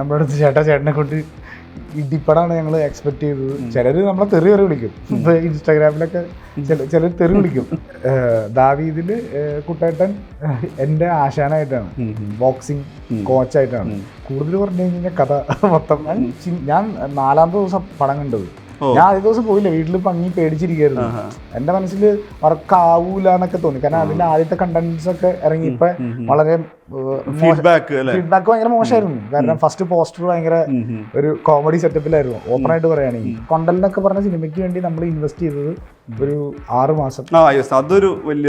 നമ്മുടെ അടുത്ത് ചേട്ടാ ചേട്ടനെ കൊണ്ട് ഇടിപ്പടാണ് ഞങ്ങൾ എക്സ്പെക്ട് ചെയ്തത്. ചിലര് നമ്മളെ തെറി വരെ വിളിക്കും. ഇപ്പൊ ഇൻസ്റ്റാഗ്രാമിലൊക്കെ ചിലർ തെറി വിളിക്കും. ദാവീദിൽ കുട്ടേട്ടൻ എന്റെ ആശാനായിട്ടാണ്. ബോക്സിങ് കോച്ചായിട്ടാണ്. കൂടുതൽ പറഞ്ഞു കഴിഞ്ഞാൽ കഥ മൊത്തം. ഞാൻ നാലാമത്തെ ദിവസം പടം കണ്ടത്. ഞാൻ ആദ്യ ദിവസം പോയില്ല വീട്ടിൽ പങ്ങി പേടിച്ചിരിക്കായിരുന്നു എന്റെ മനസ്സിൽ വർക്ക് ആവൂല എന്നൊക്കെ തോന്നി. കാരണം അതിന്റെ ആദ്യത്തെ കണ്ടന്റ്സ് ഒക്കെ ഇറങ്ങി ഇപ്പൊ വളരെ ഫീഡ്ബാക്ക് ഫീഡ്ബാക്ക് ഭയങ്കര മോശമായിരുന്നു. കാരണം ഫസ്റ്റ് പോസ്റ്റർ ഭയങ്കര ഒരു കോമഡി സെറ്റപ്പിലായിരുന്നു ഓപ്പൺ ആയിട്ട് പറയുകയാണെങ്കിൽ കൊണ്ടലിനൊക്കെ പറഞ്ഞ സിനിമയ്ക്ക് വേണ്ടി നമ്മൾ ഇൻവെസ്റ്റ് ചെയ്തത് ഒരു ആറ് മാസം. അതൊരു വലിയ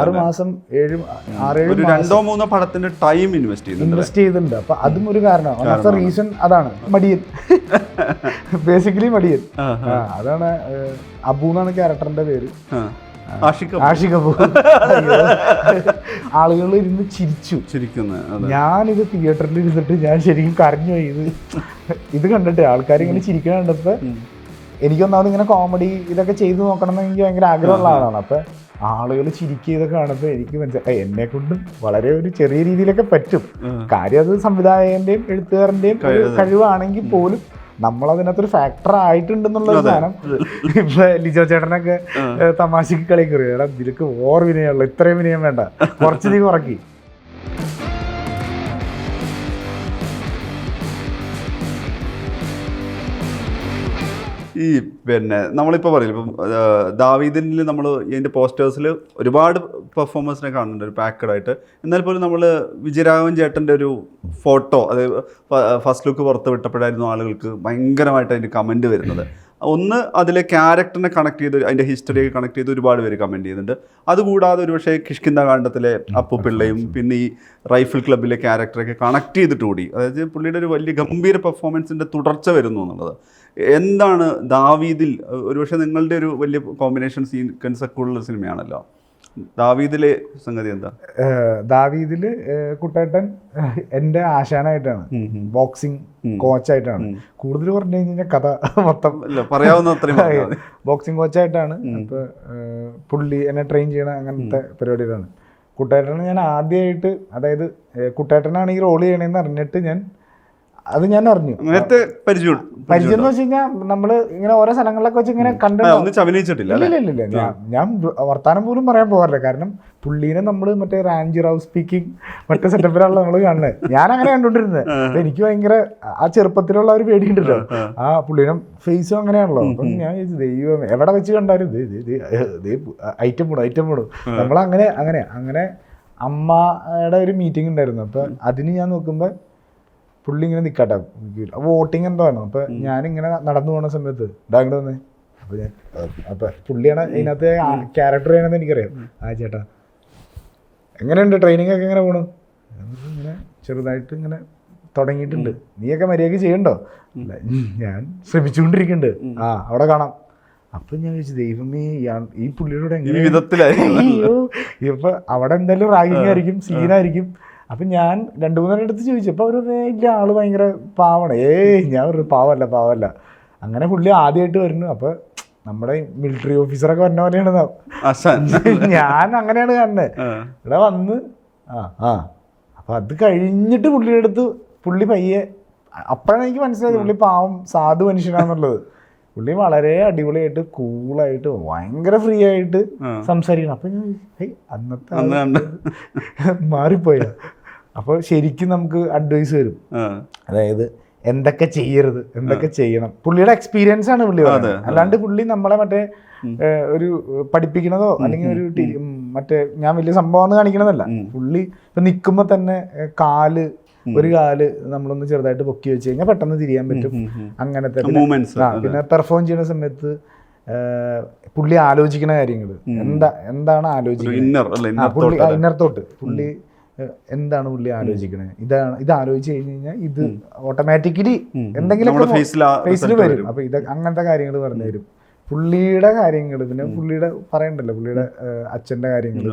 ആറ് മാസം ഏഴ് ആറേഴ് രണ്ടോ മൂന്നോ പടത്തിന്റെ ടൈം ഇൻവെസ്റ്റ് ചെയ്തിട്ടുണ്ട് ഇൻവെസ്റ്റ് ചെയ്തിട്ടുണ്ട്. അപ്പൊ അതും ഒരു കാരണമാണ്. റീസൺ അതാണ്. മടിയൻ. ബേസിക്കലി മടിയൻ. അതാണ് അബു എന്നാണ് ക്യാരക്ടറിന്റെ പേര്. ആഷിക അബു. ആളുകൾ ഇരുന്ന് ചിരിച്ചു. ഞാനിത് തിയേറ്ററിൽ ഇരുന്നിട്ട് ഞാൻ ശരിക്കും കരഞ്ഞു പോയി. ഇത് ഇത് കണ്ടിട്ട് ആൾക്കാർ ഇങ്ങനെ ചിരിക്കണ കണ്ടപ്പോ എനിക്കൊന്നാമത് ഇങ്ങനെ കോമഡി ഇതൊക്കെ ചെയ്തു നോക്കണം എന്ന് എനിക്ക് ഭയങ്കര ആഗ്രഹമുള്ള ആളാണ്. അപ്പൊ ആളുകൾ ചിരിക്കുക ഇതൊക്കെ കാണുമ്പോൾ എനിക്ക് മനസ്സിലായി എന്നെ കൊണ്ടും വളരെ ഒരു ചെറിയ രീതിയിലൊക്കെ പറ്റും. കാര്യം അത് സംവിധായകന്റെയും എഴുത്തുകാരന്റെയും ഒരു കഴിവാണെങ്കിൽ പോലും നമ്മൾ അതിനകത്തൊരു ഫാക്ടർ ആയിട്ടുണ്ടെന്നുള്ള സാധനം. ഇപ്പൊ ലിജോ ചേട്ടനൊക്കെ തമാശക്ക് കളി കയറി. എടാ ഇതിലേക്ക് ഓർ വിനയമുള്ളൂ ഇത്രയും വിനയം വേണ്ട. കുറച്ച് നീ കുറക്കി. ഈ പിന്നെ നമ്മളിപ്പോൾ പറയില്ല ഇപ്പം ദാവീദിനിൽ നമ്മൾ ഇതിന്റെ പോസ്റ്റേഴ്സിൽ ഒരുപാട് പെർഫോമൻസിനെ കാണുന്നുണ്ട് ഒരു പാക്കഡായിട്ട് എന്നാൽ പോലും നമ്മൾ വിജയരാഘവൻ ചേട്ടന്റെ ഒരു ഫോട്ടോ അത് ഫസ്റ്റ് ലുക്ക് പുറത്ത് വിട്ടപ്പോഴായിരുന്നു ആളുകൾക്ക് ഭയങ്കരമായിട്ട് അതിന്റെ കമന്റ് വരുന്നത്. ഒന്ന് അതിലെ ക്യാരക്ടറിനെ കണക്ട് ചെയ്ത് അതിന്റെ ഹിസ്റ്ററിയൊക്കെ കണക്ട് ചെയ്ത് ഒരുപാട് പേര് കമന്റ് ചെയ്യുന്നുണ്ട്. അതുകൂടാതെ ഒരു പക്ഷേ കിഷ്കിന്ത കാണ്ഡത്തിലെ അപ്പു പിള്ളയും പിന്നെ ഈ റൈഫിൾ ക്ലബിലെ ക്യാരക്ടറൊക്കെ കണക്ട് ചെയ്തിട്ട് കൂടി അതായത് പുള്ളിയുടെ ഒരു വലിയ ഗംഭീര പെർഫോമൻസിന്റെ തുടർച്ച വരുന്നു എന്നുള്ളത്. എന്താണ് ദാവീദിൽ ഒരുപക്ഷെ നിങ്ങളുടെ ഒരു വലിയ കോമ്പിനേഷൻ സീക്വൻസ് ഒക്കെ ഉള്ള സിനിമയാണല്ലോ. ദാവീദിലെ സംഗതി എന്താ? ദാവീദിൽ കുട്ടേട്ടൻ എന്റെ എന്റെ ആശാനായിട്ടാണ്. ബോക്സിംഗ് കോച്ചായിട്ടാണ്. കൂടുതൽ പറഞ്ഞു കഴിഞ്ഞാൽ കഥ മൊത്തം പറയാവുന്ന അത്രയും ബോക്സിംഗ് കോച്ചായിട്ടാണ്. അപ്പൊ ഏഹ് പുള്ളി എന്നെ ട്രെയിൻ ചെയ്യണ അങ്ങനത്തെ പരിപാടിയിലാണ്. കുട്ടേട്ടനെ ഞാൻ ആദ്യമായിട്ട് അതായത് കുട്ടേട്ടനാണ് ഈ റോൾ ചെയ്യണേന്ന് അറിഞ്ഞിട്ട് ഞാൻ അത് ഞാൻ അറിഞ്ഞു. നേരത്തെ പരിചയം പരിചയം എന്ന് വെച്ച് കഴിഞ്ഞാൽ നമ്മൾ ഇങ്ങനെ ഓരോ സ്ഥലങ്ങളിലൊക്കെ വെച്ച് ഇങ്ങനെ കണ്ടിട്ടില്ല ഇല്ല ഞാൻ വർത്താനം പോലും പറയാൻ പോകാറില്ല. കാരണം പുള്ളീനെ നമ്മൾ മറ്റേ റാഞ്ചി റൗ സ്പീക്കിംഗ് മറ്റേ സെറ്റപ്പിലാണല്ലോ നമ്മൾ കാണുന്നത് ഞാൻ അങ്ങനെ കണ്ടോണ്ടിരുന്നത് അപ്പൊ എനിക്ക് ഭയങ്കര ആ ചെറുപ്പത്തിലുള്ള ഒരു പേടി ഉണ്ടല്ലോ ആ. പുള്ളീനെ ഫേസും അങ്ങനെയാണല്ലോ. അപ്പൊ ഞാൻ ദൈവം എവിടെ വെച്ച് കണ്ടാലും ഐറ്റം പോടും ഐറ്റം പോടും നമ്മൾ അങ്ങനെ അങ്ങനെ അങ്ങനെ അമ്മയുടെ ഒരു മീറ്റിംഗ് ഉണ്ടായിരുന്നു. അപ്പൊ അതിന് ഞാൻ നോക്കുമ്പോ പുള്ളി ഇങ്ങനെ നിക്കട്ടെ വോട്ടിംഗ് എന്തോ ആണ്. അപ്പൊ ഞാനിങ്ങനെ നടന്നു പോണ സമയത്ത് ഇതാങ്ങോട്ട് വന്നേ. അപ്പൊ ഞാൻ അപ്പൊ പുള്ളിയാണ് ഇതിനകത്ത് ക്യാരക്ടർ ചെയ്യണമെന്ന് എനിക്കറിയാം. ആ ചേട്ടാ എങ്ങനെയുണ്ട്? ട്രെയിനിങ് ഒക്കെ എങ്ങനെ പോണു? ഇങ്ങനെ ചെറുതായിട്ട് ഇങ്ങനെ തുടങ്ങിയിട്ടുണ്ട്. നീയൊക്കെ മര്യാദയ്ക്ക് ചെയ്യണ്ടോ? ഞാൻ ശ്രമിച്ചുകൊണ്ടിരിക്കുന്നുണ്ട്. ആ അവിടെ കാണാം. അപ്പൊ ഞാൻ ചോദിച്ചു ദൈവമേ ഈ പുള്ളിയുടെ ഈ ഇപ്പൊ അവിടെ എന്തായാലും റാഗിങ് ആയിരിക്കും. സീനായിരിക്കും അപ്പൊ ഞാൻ രണ്ട് മൂന്നെണ്ണം അടുത്ത് ചോദിച്ചപ്പോൾ അവർ ഇല്ല ആൾ ഭയങ്കര പാവാണ്. ഏയ് ഞാൻ ഒരു പാവല്ല പാവല്ല. അങ്ങനെ പുള്ളി ആദ്യമായിട്ട് വരുന്നു. അപ്പോൾ നമ്മുടെ മിലിറ്ററി ഓഫീസറൊക്കെ വന്ന പോലെയാണ് ഞാൻ അങ്ങനെയാണ് കാണുന്നത്. ഇവിടെ വന്ന് ആ ആ. അപ്പം അത് കഴിഞ്ഞിട്ട് പുള്ളിയുടെ അടുത്ത് പുള്ളി പയ്യെ അപ്പോഴാണ് എനിക്ക് മനസ്സിലായത് പുള്ളി പാവം സാധു മനുഷ്യനാണെന്നുള്ളത്. പുള്ളി വളരെ അടിപൊളിയായിട്ട് കൂളായിട്ട് ഭയങ്കര ഫ്രീ ആയിട്ട്. സംസാരിക്കണം. അപ്പൊ ഞാൻ അന്നത്തെ മാറിപ്പോയ? അപ്പോൾ ശരിക്കും നമുക്ക് അഡ്വൈസ് വരും. അതായത് എന്തൊക്കെ ചെയ്യരുത് എന്തൊക്കെ ചെയ്യണം. പുള്ളിയുടെ എക്സ്പീരിയൻസ് ആണ് പുള്ളി പറയുന്നത്. അല്ലാണ്ട് പുള്ളി നമ്മളെ മറ്റേ ഒരു പഠിപ്പിക്കണതോ അല്ലെങ്കിൽ ഒരു മറ്റേ ഞാൻ വലിയ സംഭവം കാണിക്കണതല്ല. പുള്ളി ഇപ്പൊ നിൽക്കുമ്പോ തന്നെ കാൽ ഒരു കാൽ നമ്മളൊന്ന് ചെറുതായിട്ട് പൊക്കി വെച്ച് കഴിഞ്ഞാൽ പെട്ടെന്ന് തിരിയാൻ പറ്റും. അങ്ങനത്തെ പിന്നെ- പെർഫോം ചെയ്യുന്ന സമയത്ത് പുള്ളി ആലോചിക്കുന്ന കാര്യങ്ങൾ എന്താ എന്താണ് ആലോചിക്കുന്നത് ഇന്നർ പുള്ളി തോട്ട് പുള്ളി എന്താണ് പുള്ളി ആലോചിക്കണേ? ഇതാണ് ഇത് ആലോചിച്ച് കഴിഞ്ഞ് കഴിഞ്ഞാൽ ഇത് ഓട്ടോമാറ്റിക്കലി എന്തെങ്കിലും ഫേസിൽ വരും. അപ്പൊ ഇത് അങ്ങനത്തെ കാര്യങ്ങൾ പറഞ്ഞു തരും. പുള്ളിയുടെ കാര്യങ്ങൾ പിന്നെ പുള്ളിയുടെ പറയണ്ടല്ലോ പുള്ളിയുടെ അച്ഛന്റെ കാര്യങ്ങൾ.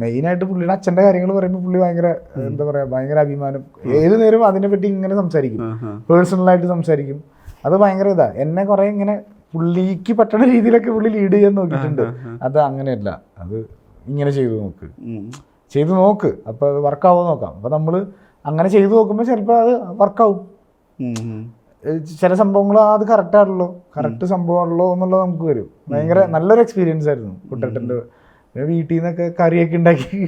മെയിൻ ആയിട്ട് പുള്ളിയുടെ അച്ഛന്റെ കാര്യങ്ങൾ പറയുമ്പോൾ പുള്ളി ഭയങ്കര എന്താ പറയാ ഭയങ്കര അഭിമാനം. ഏത് നേരം അതിനെ പറ്റി ഇങ്ങനെ സംസാരിക്കും. പേഴ്സണലായിട്ട് സംസാരിക്കും. അത് ഭയങ്കര ഇതാ. എന്നെ കുറെ ഇങ്ങനെ പുള്ളിക്ക് പറ്റണ രീതിയിലൊക്കെ പുള്ളി ലീഡ് ചെയ്യാൻ നോക്കിയിട്ടുണ്ട്. അത് അങ്ങനെയല്ല. അത് ഇങ്ങനെ ചെയ്തു നോക്ക്. ചെയ്ത് നോക്ക്. അപ്പോൾ വർക്കാവോ നോക്കാം. അപ്പോൾ നമ്മൾ അങ്ങനെ ചെയ്തു നോക്കുമ്പോൾ ചിലപ്പോൾ അത് വർക്കാവും. ചില സംഭവങ്ങൾ അത് കറക്റ്റ് ആണല്ലോ. കറക്റ്റ് സംഭവമാണല്ലോ എന്നുള്ളത് നമുക്ക് വരും. ഭയങ്കര നല്ലൊരു എക്സ്പീരിയൻസ് ആയിരുന്നു കുട്ടേട്ടന്റെ വീട്ടിൽ നിന്നൊക്കെ കറിയൊക്കെ ഉണ്ടാക്കി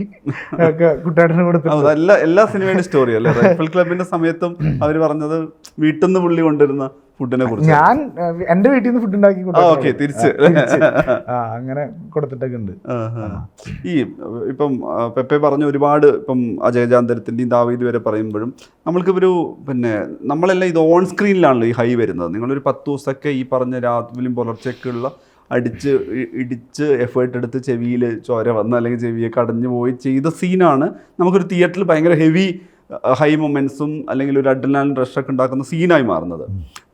ഒക്കെ കുട്ടേട്ടന് കൊടുത്തു അത് എല്ലാ എല്ലാ സിനിമയുടെ സ്റ്റോറി അല്ലേ? റൈഫിൾ ക്ലബിന്റെ സമയത്തും അവർ പറഞ്ഞത് വീട്ടിൽ നിന്ന് പുള്ളി കൊണ്ടുവരുന്ന ഫുഡിനെ കുറിച്ച്. ഞാൻ എന്റെ വീട്ടിൽ നിന്ന് ഫുഡ് ഉണ്ടാക്കി ഓക്കെ തിരിച്ച്. അങ്ങനെ കൊടുത്തിട്ടൊക്കെ ഉണ്ട്. ഈ ഇപ്പം പെപ്പെ പറഞ്ഞ ഒരുപാട് ഇപ്പം അജയജാന്തരത്തിന്റെയും ദാവീദ് വരെ പറയുമ്പോഴും നമ്മൾക്ക് ഒരു പിന്നെ നമ്മളെല്ലാം ഇത് ഓൺ സ്ക്രീനിലാണല്ലോ ഈ ഹൈ വരുന്നത്. നിങ്ങളൊരു പത്ത് ദിവസമൊക്കെ ഈ പറഞ്ഞ രാത്രിയിലും പുലർച്ചയൊക്കെയുള്ള അടിച്ച് ഇടിച്ച് എഫേർട്ട് എടുത്ത് ചെവിയിൽ ചോര വന്ന് അല്ലെങ്കിൽ ചെവിയെ കടഞ്ഞു പോയി ചെയ്ത സീനാണ് നമുക്കൊരു തിയേറ്ററിൽ ഭയങ്കര ഹെവി ഹൈ മൊമെൻസും അല്ലെങ്കിൽ ഒരു അഡ്രനാലിൻ റഷൊക്കെ ഉണ്ടാക്കുന്ന സീനായി മാറുന്നത്.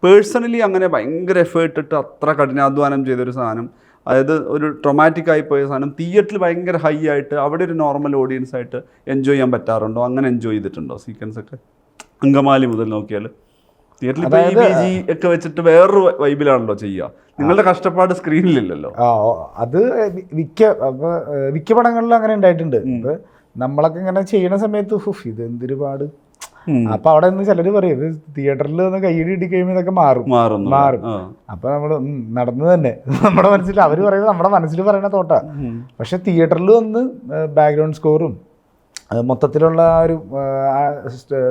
പേഴ്സണലി അങ്ങനെ ഭയങ്കര എഫേർട്ട് ഇട്ട് അത്ര കഠിനാധ്വാനം ചെയ്തൊരു സാധനം അതായത് ഒരു ട്രൊമാറ്റിക് ആയി പോയ സാധനം തിയേറ്ററിൽ ഭയങ്കര ഹൈ ആയിട്ട് അവിടെ ഒരു നോർമൽ ഓഡിയൻസ് ആയിട്ട് എൻജോയ് ചെയ്യാൻ പറ്റാറുണ്ടോ? അങ്ങനെ എൻജോയ് ചെയ്തിട്ടുണ്ടോ സീക്വൻസ് ഒക്കെ? അങ്കമാലി മുതൽ നോക്കിയാൽ തിയേറ്ററിൽ ഒക്കെ വെച്ചിട്ട് വേറൊരു വൈബിലാണല്ലോ ചെയ്യുക. നിങ്ങളുടെ കഷ്ടപ്പാട് സ്ക്രീനിലില്ലല്ലോ. ആ അത് വിക്ക മിക്ക മിക്ക പടങ്ങളിലും അങ്ങനെ ഉണ്ടായിട്ടുണ്ട്. നമ്മളൊക്കെ ഇങ്ങനെ ചെയ്യണ സമയത്ത് ഇത് എന്തൊരുപാട് അപ്പൊ അവിടെ നിന്ന് ചിലര് പറയും തിയേറ്ററിൽ ഒന്ന് കൈയ്യടി ഇടി കഴിയുമ്പോ ഇതൊക്കെ മാറും. മാറും. അപ്പൊ നമ്മൾ നടന്നു തന്നെ. നമ്മുടെ മനസ്സിൽ അവർ പറയുന്നത് നമ്മുടെ മനസ്സിൽ പറയുന്ന തോട്ടാ. പക്ഷെ തിയേറ്ററിൽ വന്ന് ബാക്ക്ഗ്രൗണ്ട് സ്കോറും മൊത്തത്തിലുള്ള ആ ഒരു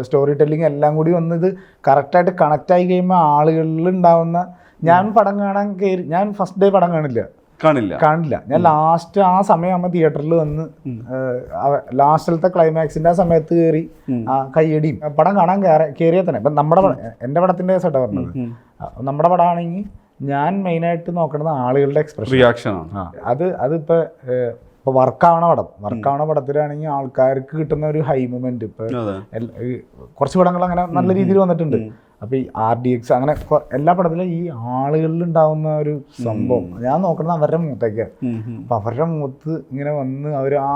സ്റ്റോറി ടെല്ലിംഗ് എല്ലാം കൂടി വന്ന് ഇത് കറക്റ്റായിട്ട് കണക്റ്റ് ആയി കഴിയുമ്പോൾ ആളുകളിൽ ഉണ്ടാവുന്ന ഞാൻ പടം കാണാൻ കയറി ഞാൻ ഫസ്റ്റ് ഡേ പടം കാണില്ല. കാണില്ല. കാണില്ല. ഞാൻ ലാസ്റ്റ് ആ സമയമാകുമ്പോൾ തിയേറ്ററിൽ വന്ന് ലാസ്റ്റിലത്തെ ക്ലൈമാക്സിന്റെ ആ സമയത്ത് കയറി ആ കയ്യടിയും. പടം കാണാൻ കയറി കയറിയാൽ തന്നെ. ഇപ്പം നമ്മുടെ പടം എന്റെ പടത്തിന്റെ സെട്ടാ പറഞ്ഞത്. നമ്മുടെ പടമാണെങ്കിൽ ഞാൻ മെയിനായിട്ട് നോക്കുന്നത് ആളുകളുടെ എക്സ്പ്രഷൻ റിയാക്ഷൻ അത് അതിപ്പോൾ ഇപ്പോൾ വർക്കാവണ പടം. വർക്കാവണ പടത്തിലാണെങ്കിൽ ആൾക്കാർക്ക് കിട്ടുന്ന ഒരു ഹൈ മൊമെന്റ് ഇപ്പോൾ ഈ കുറച്ച് പടങ്ങൾ അങ്ങനെ നല്ല രീതിയിൽ വന്നിട്ടുണ്ട്. അപ്പോൾ ഈ ആർ ഡി എക്സ് അങ്ങനെ എല്ലാ പടത്തിലും ഈ ആളുകളിൽ ഉണ്ടാവുന്ന ഒരു സംഭവം. ഞാൻ നോക്കുന്നത് അവരുടെ മുഖത്തേക്കാണ്. അപ്പൊ അവരുടെ മുഖത്ത് ഇങ്ങനെ വന്ന് അവർ ആ